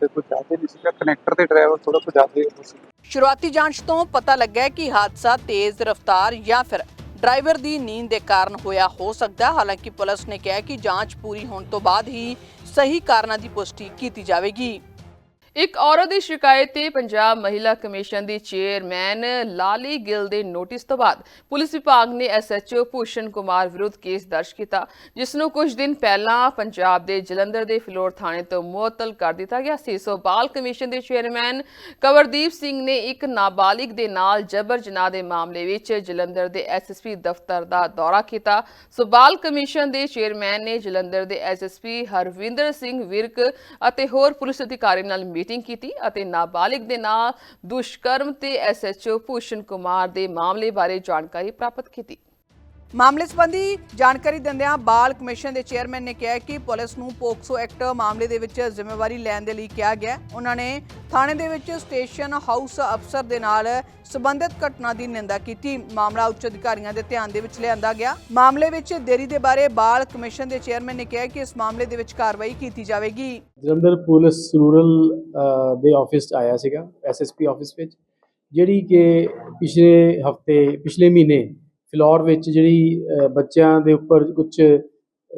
[SPEAKER 6] ਤੇ ਕੋਈ ਜ਼ਿਆਦਾ ਨਹੀਂ ਸੀਗਾ। ਕਨੈਕਟਰ ਤੇ ਡਰਾਈਵਰ ਥੋੜਾ ਕੁ ਜ਼ਿਆਦਾ ਹੀ ਸੀ
[SPEAKER 2] ਸ਼ੁਰੂਆਤੀ ਜਾਂਚ ਤੋਂ ਪਤਾ ਲੱਗਾ ਹੈ ਕਿ ਹਾਦਸਾ ਤੇਜ਼ ਰਫ਼ਤਾਰ ਜਾਂ ਫਿਰ ਡਰਾਈਵਰ ਦੀ ਨੀਂਦ ਦੇ ਕਾਰਨ ਹੋਇਆ ਹੋ ਸਕਦਾ ਹਾਲਾਂਕਿ ਪੁਲਿਸ ਨੇ ਕਿਹਾ ਕਿ ਜਾਂਚ ਪੂਰੀ ਹੋਣ ਤੋਂ ਬਾਅਦ ਹੀ ਸਹੀ ਕਾਰਨਾਂ ਦੀ ਪੁਸ਼ਟੀ ਕੀਤੀ ਜਾਵੇਗੀ।
[SPEAKER 1] ਇੱਕ ਔਰਤ ਦੀ ਸ਼ਿਕਾਇਤ ਤੇ ਪੰਜਾਬ ਮਹਿਲਾ ਕਮਿਸ਼ਨ ਦੀ ਚੇਅਰਮੈਨ ਲਾਲੀ ਗਿੱਲ ਦੇ ਨੋਟਿਸ ਤੋਂ ਬਾਅਦ ਪੁਲਿਸ ਵਿਭਾਗ ਨੇ ਐਸਐਚਓ ਭੂਸ਼ਣ ਕੁਮਾਰ ਵਿਰੁੱਧ ਕੇਸ ਦਰਜ ਕੀਤਾ, ਜਿਸ ਨੂੰ ਕੁਝ ਦਿਨ ਪਹਿਲਾਂ ਪੰਜਾਬ ਦੇ ਜਲੰਧਰ ਦੇ ਫਲੋਰ ਥਾਣੇ ਤੋਂ ਮੁਅੱਤਲ ਕਰ ਦਿੱਤਾ ਗਿਆ ਸੀ। ਸੋ ਬਾਲ ਕਮਿਸ਼ਨ ਦੇ ਚੇਅਰਮੈਨ ਕਵਰਦੀਪ ਸਿੰਘ ਨੇ ਇੱਕ ਨਾਬਾਲਿਗ ਦੇ ਨਾਲ ਜਬਰ ਜਨਾਹ ਦੇ ਮਾਮਲੇ ਵਿੱਚ ਜਲੰਧਰ ਦੇ ਐਸਐਸਪੀ ਦਫ਼ਤਰ ਦਾ ਦੌਰਾ ਕੀਤਾ। ਸੋ ਬਾਲ ਕਮਿਸ਼ਨ ਦੇ ਚੇਅਰਮੈਨ ਨੇ ਜਲੰਧਰ ਦੇ ਐਸਐਸਪੀ ਹਰਵਿੰਦਰ ਸਿੰਘ ਵਿਰਕ ਅਤੇ ਹੋਰ ਪੁਲਿਸ ਅਧਿਕਾਰੀ ਨਾਲ ਮੀਟਿੰਗ ਕੀਤੀ ਅਤੇ ਨਾਬਾਲਿਗ ਦੇ ਨਾਲ ਦੁਸ਼ਕਰਮ ਤੇ ਐਸਐਚਓ ਭੂਸ਼ਣ ਕੁਮਾਰ ਦੇ ਮਾਮਲੇ ਬਾਰੇ ਜਾਣਕਾਰੀ ਪ੍ਰਾਪਤ ਕੀਤੀ।
[SPEAKER 2] ਮਾਮਲੇ ਸੰਬੰਧੀ ਜਾਣਕਾਰੀ ਦਿੰਦਿਆਂ ਬਾਲ ਕਮਿਸ਼ਨ ਦੇ ਚੇਅਰਮੈਨ ਨੇ ਕਿਹਾ ਕਿ ਪੁਲਿਸ ਨੂੰ ਪੋਕਸੋ ਐਕਟ ਮਾਮਲੇ ਦੇ ਵਿੱਚ ਜ਼ਿੰਮੇਵਾਰੀ ਲੈਣ ਦੇ ਲਈ ਕਿਹਾ ਗਿਆ ਉਹਨਾਂ ਨੇ ਥਾਣੇ ਦੇ ਵਿੱਚ ਸਟੇਸ਼ਨ ਹਾਊਸ ਅਫਸਰ ਦੇ ਨਾਲ ਸਬੰਧਿਤ ਘਟਨਾ ਦੀ ਨਿੰਦਾ ਕੀਤੀ। ਮਾਮਲਾ ਉੱਚ ਅਧਿਕਾਰੀਆਂ ਦੇ ਧਿਆਨ ਦੇ ਵਿੱਚ ਲਿਆਂਦਾ ਗਿਆ। ਮਾਮਲੇ ਵਿੱਚ ਦੇਰੀ ਦੇ ਬਾਰੇ ਬਾਲ ਕਮਿਸ਼ਨ ਦੇ ਚੇਅਰਮੈਨ ਨੇ ਕਿਹਾ ਕਿ ਇਸ ਮਾਮਲੇ ਦੇ ਵਿੱਚ ਕਾਰਵਾਈ ਕੀਤੀ ਜਾਵੇਗੀ।
[SPEAKER 8] ਜਲੰਧਰ ਪੁਲਿਸ ਰੂਰਲ ਦੇ ਆਫਿਸ ਆਇਆ ਸੀਗਾ ਐਸਐਸਪੀ ਆਫਿਸ ਵਿੱਚ, ਜਿਹੜੀ ਕਿ ਪਿਛਲੇ ਹਫ਼ਤੇ, ਪਿਛਲੇ ਮਹੀਨੇ ਫਿਲੌਰ ਵਿੱਚ ਜਿਹੜੀ ਬੱਚਿਆਂ ਦੇ ਉੱਪਰ ਕੁਝ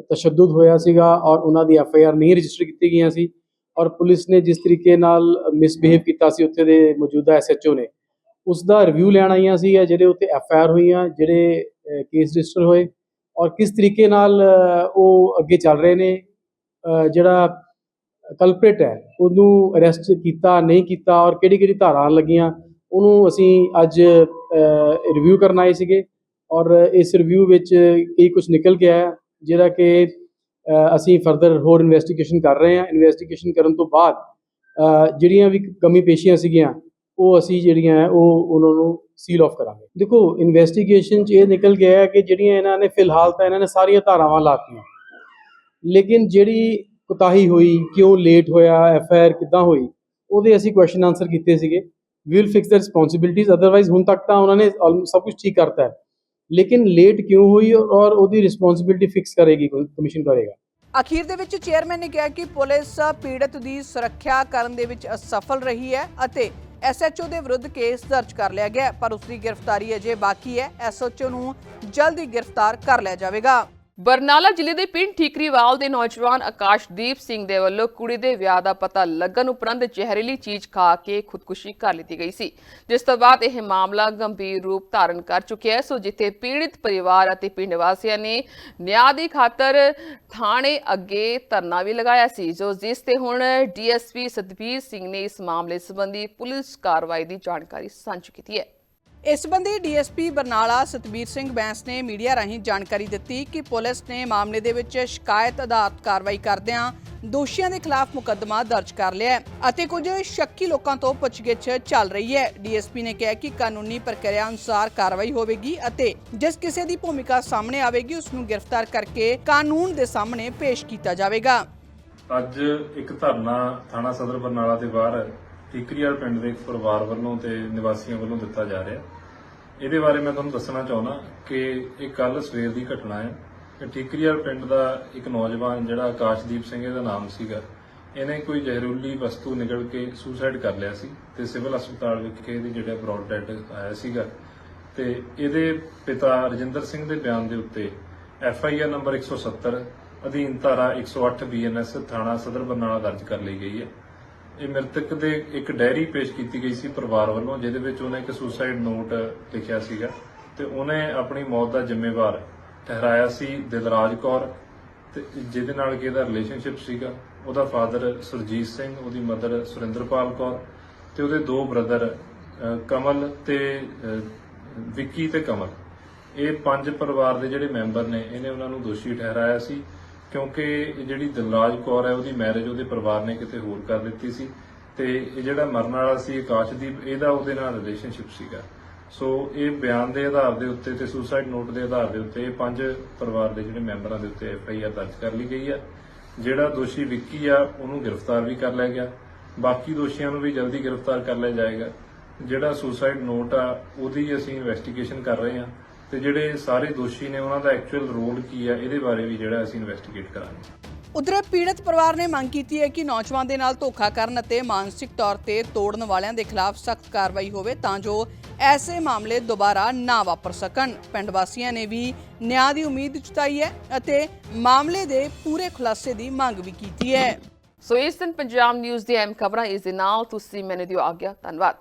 [SPEAKER 8] ਤਸ਼ੱਦਦ ਹੋਇਆ ਸੀਗਾ ਔਰ ਉਹਨਾਂ ਦੀ ਐੱਫ ਆਈ ਆਰ ਨਹੀਂ ਰਜਿਸਟਰ ਕੀਤੀ ਗਈਆਂ ਸੀ ਔਰ ਪੁਲਿਸ ਨੇ ਜਿਸ ਤਰੀਕੇ ਨਾਲ ਮਿਸਬਿਹੇਵ ਕੀਤਾ ਸੀ ਉੱਥੇ ਦੇ ਮੌਜੂਦਾ ਐਸਐਚਓ ਨੇ ਉਸ ਦਾ ਰਿਵਿਊ ਲੈਣ ਆਈਆਂ ਸੀ ਜਿਹੜੇ ਉੱਤੇ ਐੱਫ ਆਈ ਆਰ ਹੋਈਆਂ, ਜਿਹੜੇ ਕੇਸ ਰਜਿਸਟਰ ਹੋਏ ਔਰ ਕਿਸ ਤਰੀਕੇ ਨਾਲ ਉਹ ਅੱਗੇ ਚੱਲ ਰਹੇ ਨੇ ਜਿਹੜਾ ਕਲਪ੍ਰੇਟ ਹੈ, ਉਹਨੂੰ ਅਰੈਸਟ ਕੀਤਾ, ਨਹੀਂ ਕੀਤਾ ਔਰ ਕਿਹੜੀ ਕਿਹੜੀ ਧਾਰਾਵਾਂ ਲੱਗੀਆਂ, ਉਹਨੂੰ ਅਸੀਂ ਅੱਜ ਰਿਵਿਊ ਕਰਨ ਆਏ ਸੀਗੇ ਔਰ ਇਸ ਰਿਵਿਊ ਵਿੱਚ ਕਈ ਕੁਝ ਨਿਕਲ ਕੇ ਆਇਆ ਜਿਹੜਾ ਕਿ ਅਸੀਂ ਫਰਦਰ ਹੋਰ ਇਨਵੈਸਟੀਗੇਸ਼ਨ ਕਰ ਰਹੇ ਹਾਂ। ਇਨਵੈਸਟੀਗੇਸ਼ਨ ਕਰਨ ਤੋਂ ਬਾਅਦ ਜਿਹੜੀਆਂ ਵੀ ਕਮੀ ਪੇਸ਼ੀਆਂ ਸੀਗੀਆਂ, ਉਹ ਅਸੀਂ ਜਿਹੜੀਆਂ ਹੈ, ਉਹ ਉਹਨਾਂ ਨੂੰ ਸੀਲ ਆਫ ਕਰਾਂਗੇ। ਦੇਖੋ ਇਨਵੈਸਟੀਗੇਸ਼ਨ 'ਚ ਇਹ ਨਿਕਲ ਗਿਆ ਹੈ ਕਿ ਜਿਹੜੀਆਂ ਇਹਨਾਂ ਨੇ ਫਿਲਹਾਲ ਤਾਂ ਇਹਨਾਂ ਨੇ ਸਾਰੀਆਂ ਧਾਰਾਵਾਂ ਲਾਤੀਆਂ ਲੇਕਿਨ ਜਿਹੜੀ ਕੁਤਾਹੀ ਹੋਈ, ਕਿਉਂ ਲੇਟ ਹੋਇਆ ਐਫ ਆਈ ਆਰ ਕਿੱਦਾਂ ਹੋਈ, ਉਹਦੇ ਅਸੀਂ ਕੁਐਸਚਨ ਆਨਸਰ ਕੀਤੇ ਸੀਗੇ। We will fix the responsibilities otherwise ਹੁਣ ਤੱਕ ਤਾਂ ਉਹਨਾਂ ਨੇ ਸਭ ਕੁਝ ਠੀਕ ਕਰਤਾ ਹੈ। ਲੇਕਿਨ ਲੇਟ ਕਿਉਂ ਹੋਈ ਔਰ ਉਹਦੀ ਰਿਸਪੌਂਸਿਬਿਲਟੀ ਫਿਕਸ ਕਰੇਗੀ ਕਮਿਸ਼ਨ ਕਰੇਗਾ?
[SPEAKER 2] ਅਖੀਰ ਦੇ ਵਿੱਚ ਚੇਅਰਮੈਨ ਨੇ ਕਿਹਾ ਕਿ ਪੁਲਿਸ ਪੀੜਤ ਦੀ ਸੁਰੱਖਿਆ ਕਰਨ ਦੇ ਵਿੱਚ ਅਸਫਲ ਰਹੀ ਹੈ ਅਤੇ ਐਸਐਚਓ ਦੇ ਵਿਰੁੱਧ ਕੇਸ ਦਰਜ ਕਰ ਲਿਆ ਗਿਆ ਪਰ ਉਸ ਦੀ ਗ੍ਰਿਫਤਾਰੀ ਅਜੇ ਬਾਕੀ ਹੈ। ਐਸਐਚਓ ਨੂੰ ਜਲਦੀ ਗ੍ਰਿਫਤਾਰ ਕਰ ਲਿਆ ਜਾਵੇਗਾ।
[SPEAKER 1] ਬਰਨਾਲਾ ਜ਼ਿਲ੍ਹੇ ਦੇ ਪਿੰਡ ਠੀਕਰੀਵਾਲ ਦੇ ਨੌਜਵਾਨ ਆਕਾਸ਼ਦੀਪ ਸਿੰਘ ਦੇ ਵੱਲੋਂ ਕੁੜੀ ਦੇ ਵਿਆਹ ਦਾ ਪਤਾ ਲੱਗਣ ਉਪਰੰਤ ਜ਼ਹਿਰੀਲੀ ਚੀਜ਼ ਖਾ ਕੇ ਖੁਦਕੁਸ਼ੀ ਕਰ ਲਈ ਗਈ ਸੀ। ਜਿਸ ਤੋਂ ਬਾਅਦ ਇਹ ਮਾਮਲਾ ਗੰਭੀਰ ਰੂਪ ਧਾਰਨ ਕਰ ਚੁੱਕਿਆ ਹੈ। ਸੋ ਜਿੱਥੇ ਪੀੜਿਤ ਪਰਿਵਾਰ ਅਤੇ ਪਿੰਡ ਵਾਸੀਆਂ ਨੇ ਨਿਆਂ ਦੀ ਖਾਤਰ ਥਾਣੇ ਅੱਗੇ ਧਰਨਾ ਵੀ ਲਗਾਇਆ ਸੀ, ਜੋ ਜਿਸ ਤੇ ਹੁਣ ਡੀਐਸਪੀ ਸਤਬੀਰ ਸਿੰਘ ਨੇ ਇਸ ਮਾਮਲੇ ਸੰਬੰਧੀ ਪੁਲਿਸ ਕਾਰਵਾਈ ਦੀ ਜਾਣਕਾਰੀ ਸਾਂਝੀ ਕੀਤੀ ਹੈ।
[SPEAKER 2] ਇਸ ਸੰਬੰਧੀ ਡੀਐਸਪੀ ਬਰਨਾਲਾ ਸਤਬੀਰ ਸਿੰਘ ਬੈਂਸ ਨੇ ਮੀਡੀਆ ਰਾਹੀਂ ਜਾਣਕਾਰੀ ਦਿੱਤੀ ਕਿ ਪੁਲਿਸ ਨੇ ਮਾਮਲੇ ਦੇ ਵਿੱਚ ਸ਼ਿਕਾਇਤ ਆਧਾਰਿਤ ਕਾਰਵਾਈ ਕਰਦਿਆਂ ਦੋਸ਼ੀਆਂ ਦੇ ਖਿਲਾਫ ਮੁਕੱਦਮਾ ਦਰਜ ਕਰ ਲਿਆ ਹੈ ਅਤੇ ਕੁਝ ਸ਼ੱਕੀ ਲੋਕਾਂ ਤੋਂ ਪੁੱਛਗਿੱਛ ਚੱਲ ਰਹੀ ਹੈ। ਡੀਐਸਪੀ ਨੇ ਕਿਹਾ ਕਿ ਕਾਨੂੰਨੀ ਪ੍ਰਕਿਰਿਆ ਅਨੁਸਾਰ ਕਾਰਵਾਈ ਹੋਵੇਗੀ ਅਤੇ ਜਿਸ ਕਿਸੇ ਦੀ ਭੂਮਿਕਾ ਸਾਹਮਣੇ ਆਵੇਗੀ, ਉਸ ਨੂੰ ਗ੍ਰਿਫਤਾਰ ਕਰਕੇ ਕਾਨੂੰਨ ਦੇ ਸਾਹਮਣੇ ਪੇਸ਼ ਕੀਤਾ ਜਾਵੇਗਾ।
[SPEAKER 9] ਅੱਜ ਇੱਕ ਧਰਨਾ ਥਾਣਾ ਸਦਰ ਬਰਨਾਲਾ ਦੇ ਬਾਹਰ ਠੀਕਰੀਵਾਲ ਪਿੰਡ ਦੇ ਇੱਕ ਪਰਿਵਾਰ ਵੱਲੋਂ ਤੇ ਨਿਵਾਸੀਆਂ ਵੱਲੋਂ ਦਿੱਤਾ ਜਾ ਰਿਹਾ ਇਹਦੇ ਬਾਰੇ ਮੈਂ ਤੁਹਾਨੂੰ ਦੱਸਣਾ ਚਾਹੁੰਦਾ ਕਿ ਇਹ ਕੱਲ ਸਵੇਰ ਦੀ ਘਟਨਾ ਹੈ। ਕਿ ਠੀਕਰੀਵਾਲ ਪਿੰਡ ਦਾ ਇੱਕ ਨੌਜਵਾਨ ਜਿਹੜਾ ਆਕਾਸ਼ਦੀਪ ਸਿੰਘ ਇਹਦਾ ਨਾਮ ਸੀਗਾ। ਇਹਨੇ ਕੋਈ ਜ਼ਹਿਰੀਲੀ ਵਸਤੂ ਨਿਕਲ ਕੇ ਸੁਸਾਈਡ ਕਰ ਲਿਆ ਸੀ ਤੇ ਸਿਵਲ ਹਸਪਤਾਲ ਵਿਖੇ ਇਹਦੀ ਜਿਹੜਾ ਬ੍ਰੌਡ ਡੈਡ ਆਇਆ ਸੀਗਾ। ਤੇ ਇਹਦੇ ਪਿਤਾ ਰਜਿੰਦਰ ਸਿੰਘ ਦੇ ਬਿਆਨ ਦੇ ਉੱਤੇ ਐਫ ਆਈ ਆਰ ਨੰਬਰ 170 ਅਧੀਨ ਧਾਰਾ 108 ਬੀਐਨਐਸ ਥਾਣਾ ਸਦਰ ਬਰਨਾਲਾ ਦਰਜ ਕਰ ਲਈ ਗਈ ਹੈ। ਇਹ ਮ੍ਰਿਤਕ ਦੇ ਇੱਕ ਡਾਇਰੀ ਪੇਸ਼ ਕੀਤੀ ਗਈ ਸੀ ਪਰਿਵਾਰ ਵੱਲੋਂ, ਜਿਹਦੇ ਵਿੱਚ ਉਹਨੇ ਇੱਕ ਸੁਸਾਈਡ ਨੋਟ ਲਿਖਿਆ ਸੀਗਾ ਤੇ ਉਹਨੇ ਆਪਣੀ ਮੌਤ ਦਾ ਜ਼ਿੰਮੇਵਾਰ ਠਹਿਰਾਇਆ ਸੀ ਦਿਲਰਾਜ ਕੌਰ ਤੇ ਜਿਹਦੇ ਨਾਲ ਕਿ ਇਹਦਾ ਰਿਲੇਸ਼ਨਸ਼ਿਪ ਸੀਗਾ। ਉਹਦਾ ਫਾਦਰ ਸੁਰਜੀਤ ਸਿੰਘ, ਉਹਦੀ ਮਦਰ ਸੁਰਿੰਦਰਪਾਲ ਕੌਰ ਤੇ ਉਹਦੇ ਦੋ ਬ੍ਰਦਰ ਕਮਲ ਤੇ ਵਿੱਕੀ ਤੇ ਕਮਲ। ਇਹ ਪੰਜ ਪਰਿਵਾਰ ਦੇ ਜਿਹੜੇ ਮੈਂਬਰ ਨੇ, ਇਹਨੇ ਉਹਨਾਂ ਨੂੰ ਦੋਸ਼ੀ ਠਹਿਰਾਇਆ ਸੀ। ਕਿਉਂਕਿ ਜਿਹੜੀ ਦਿਲਰਾਜ ਕੌਰ ਹੈ, ਉਹਦੀ ਮੈਰਿਜ ਉਹਦੇ ਪਰਿਵਾਰ ਨੇ ਕਿਤੇ ਹੋਰ ਕਰ ਦਿੱਤੀ ਸੀ ਤੇ ਇਹ ਜਿਹੜਾ ਮਰਨ ਵਾਲਾ ਸੀ ਆਕਾਸ਼ਦੀਪ ਇਹਦਾ ਉਹਦੇ ਨਾਲ ਰਿਲੇਸ਼ਨਸ਼ਿਪ ਸੀਗਾ। ਸੋ ਇਹ ਬਿਆਨ ਦੇ ਆਧਾਰ ਦੇ ਉੱਤੇ ਤੇ ਸੁਸਾਈਡ ਨੋਟ ਦੇ ਆਧਾਰ ਦੇ ਉੱਤੇ ਇਹ ਪੰਜ ਪਰਿਵਾਰ ਦੇ ਜਿਹੜੇ ਮੈਂਬਰਾਂ ਦੇ ਉੱਤੇ ਐਫ ਆਈ ਆਰ ਦਰਜ ਕਰ ਲਈ ਗਈ ਹੈ ਜਿਹੜਾ ਦੋਸ਼ੀ ਵਿੱਕੀ ਆ, ਉਹਨੂੰ ਗ੍ਰਿਫਤਾਰ ਵੀ ਕਰ ਲਿਆ ਗਿਆ। ਬਾਕੀ ਦੋਸ਼ੀਆਂ ਨੂੰ ਵੀ ਜਲਦੀ ਗ੍ਰਿਫਤਾਰ ਕਰ ਲਿਆ ਜਾਏਗਾ। ਜਿਹੜਾ ਸੁਸਾਈਡ ਨੋਟ ਆ, ਉਹਦੀ ਅਸੀਂ ਇਨਵੈਸਟੀਗੇਸ਼ਨ ਕਰ ਰਹੇ ਹਾਂ। ਤੇ ਜਿਹੜੇ ਸਾਰੇ ਦੋਸ਼ੀ ਨੇ ਉਹਨਾਂ ਦਾ ਐਕਚੁਅਲ ਰੋਲ ਕੀ ਆ ਇਹਦੇ ਬਾਰੇ ਵੀ ਜਿਹੜਾ ਅਸੀਂ ਇਨਵੈਸਟੀਗੇਟ ਕਰਾਂਗੇ।
[SPEAKER 2] ਉਧਰ ਪੀੜਤ ਪਰਿਵਾਰ ਨੇ ਮੰਗ ਕੀਤੀ ਹੈ ਕਿ ਨੌਜਵਾਨ ਦੇ ਨਾਲ ਧੋਖਾ ਕਰਨ ਅਤੇ ਮਾਨਸਿਕ ਤੌਰ ਤੇ ਤੋੜਨ ਵਾਲਿਆਂ ਦੇ ਖਿਲਾਫ ਸਖਤ ਕਾਰਵਾਈ ਹੋਵੇ ਤਾਂ ਜੋ ਐਸੇ ਮਾਮਲੇ ਦੁਬਾਰਾ ਨਾ ਵਾਪਰ ਸਕਣ। ਪਿੰਡ ਵਾਸੀਆਂ ਨੇ ਵੀ ਨਿਆਂ ਦੀ ਉਮੀਦ ਜਤਾਈ ਹੈ ਅਤੇ ਮਾਮਲੇ ਦੇ ਪੂਰੇ ਖੁਲਾਸੇ ਦੀ ਮੰਗ ਵੀ ਕੀਤੀ ਹੈ।
[SPEAKER 1] ਸੋ ਇਸ ਦਿਨ ਪੰਜਾਬ ਨਿਊਜ਼ ਦੀ ਅਹਿਮ ਖਬਰਾਂ ਇਸ ਦੇ ਨਾਲ ਤੁਸੀਂ ਮੈਨੂੰ ਦਿਓ ਆਗਿਆ। ਧੰਨਵਾਦ।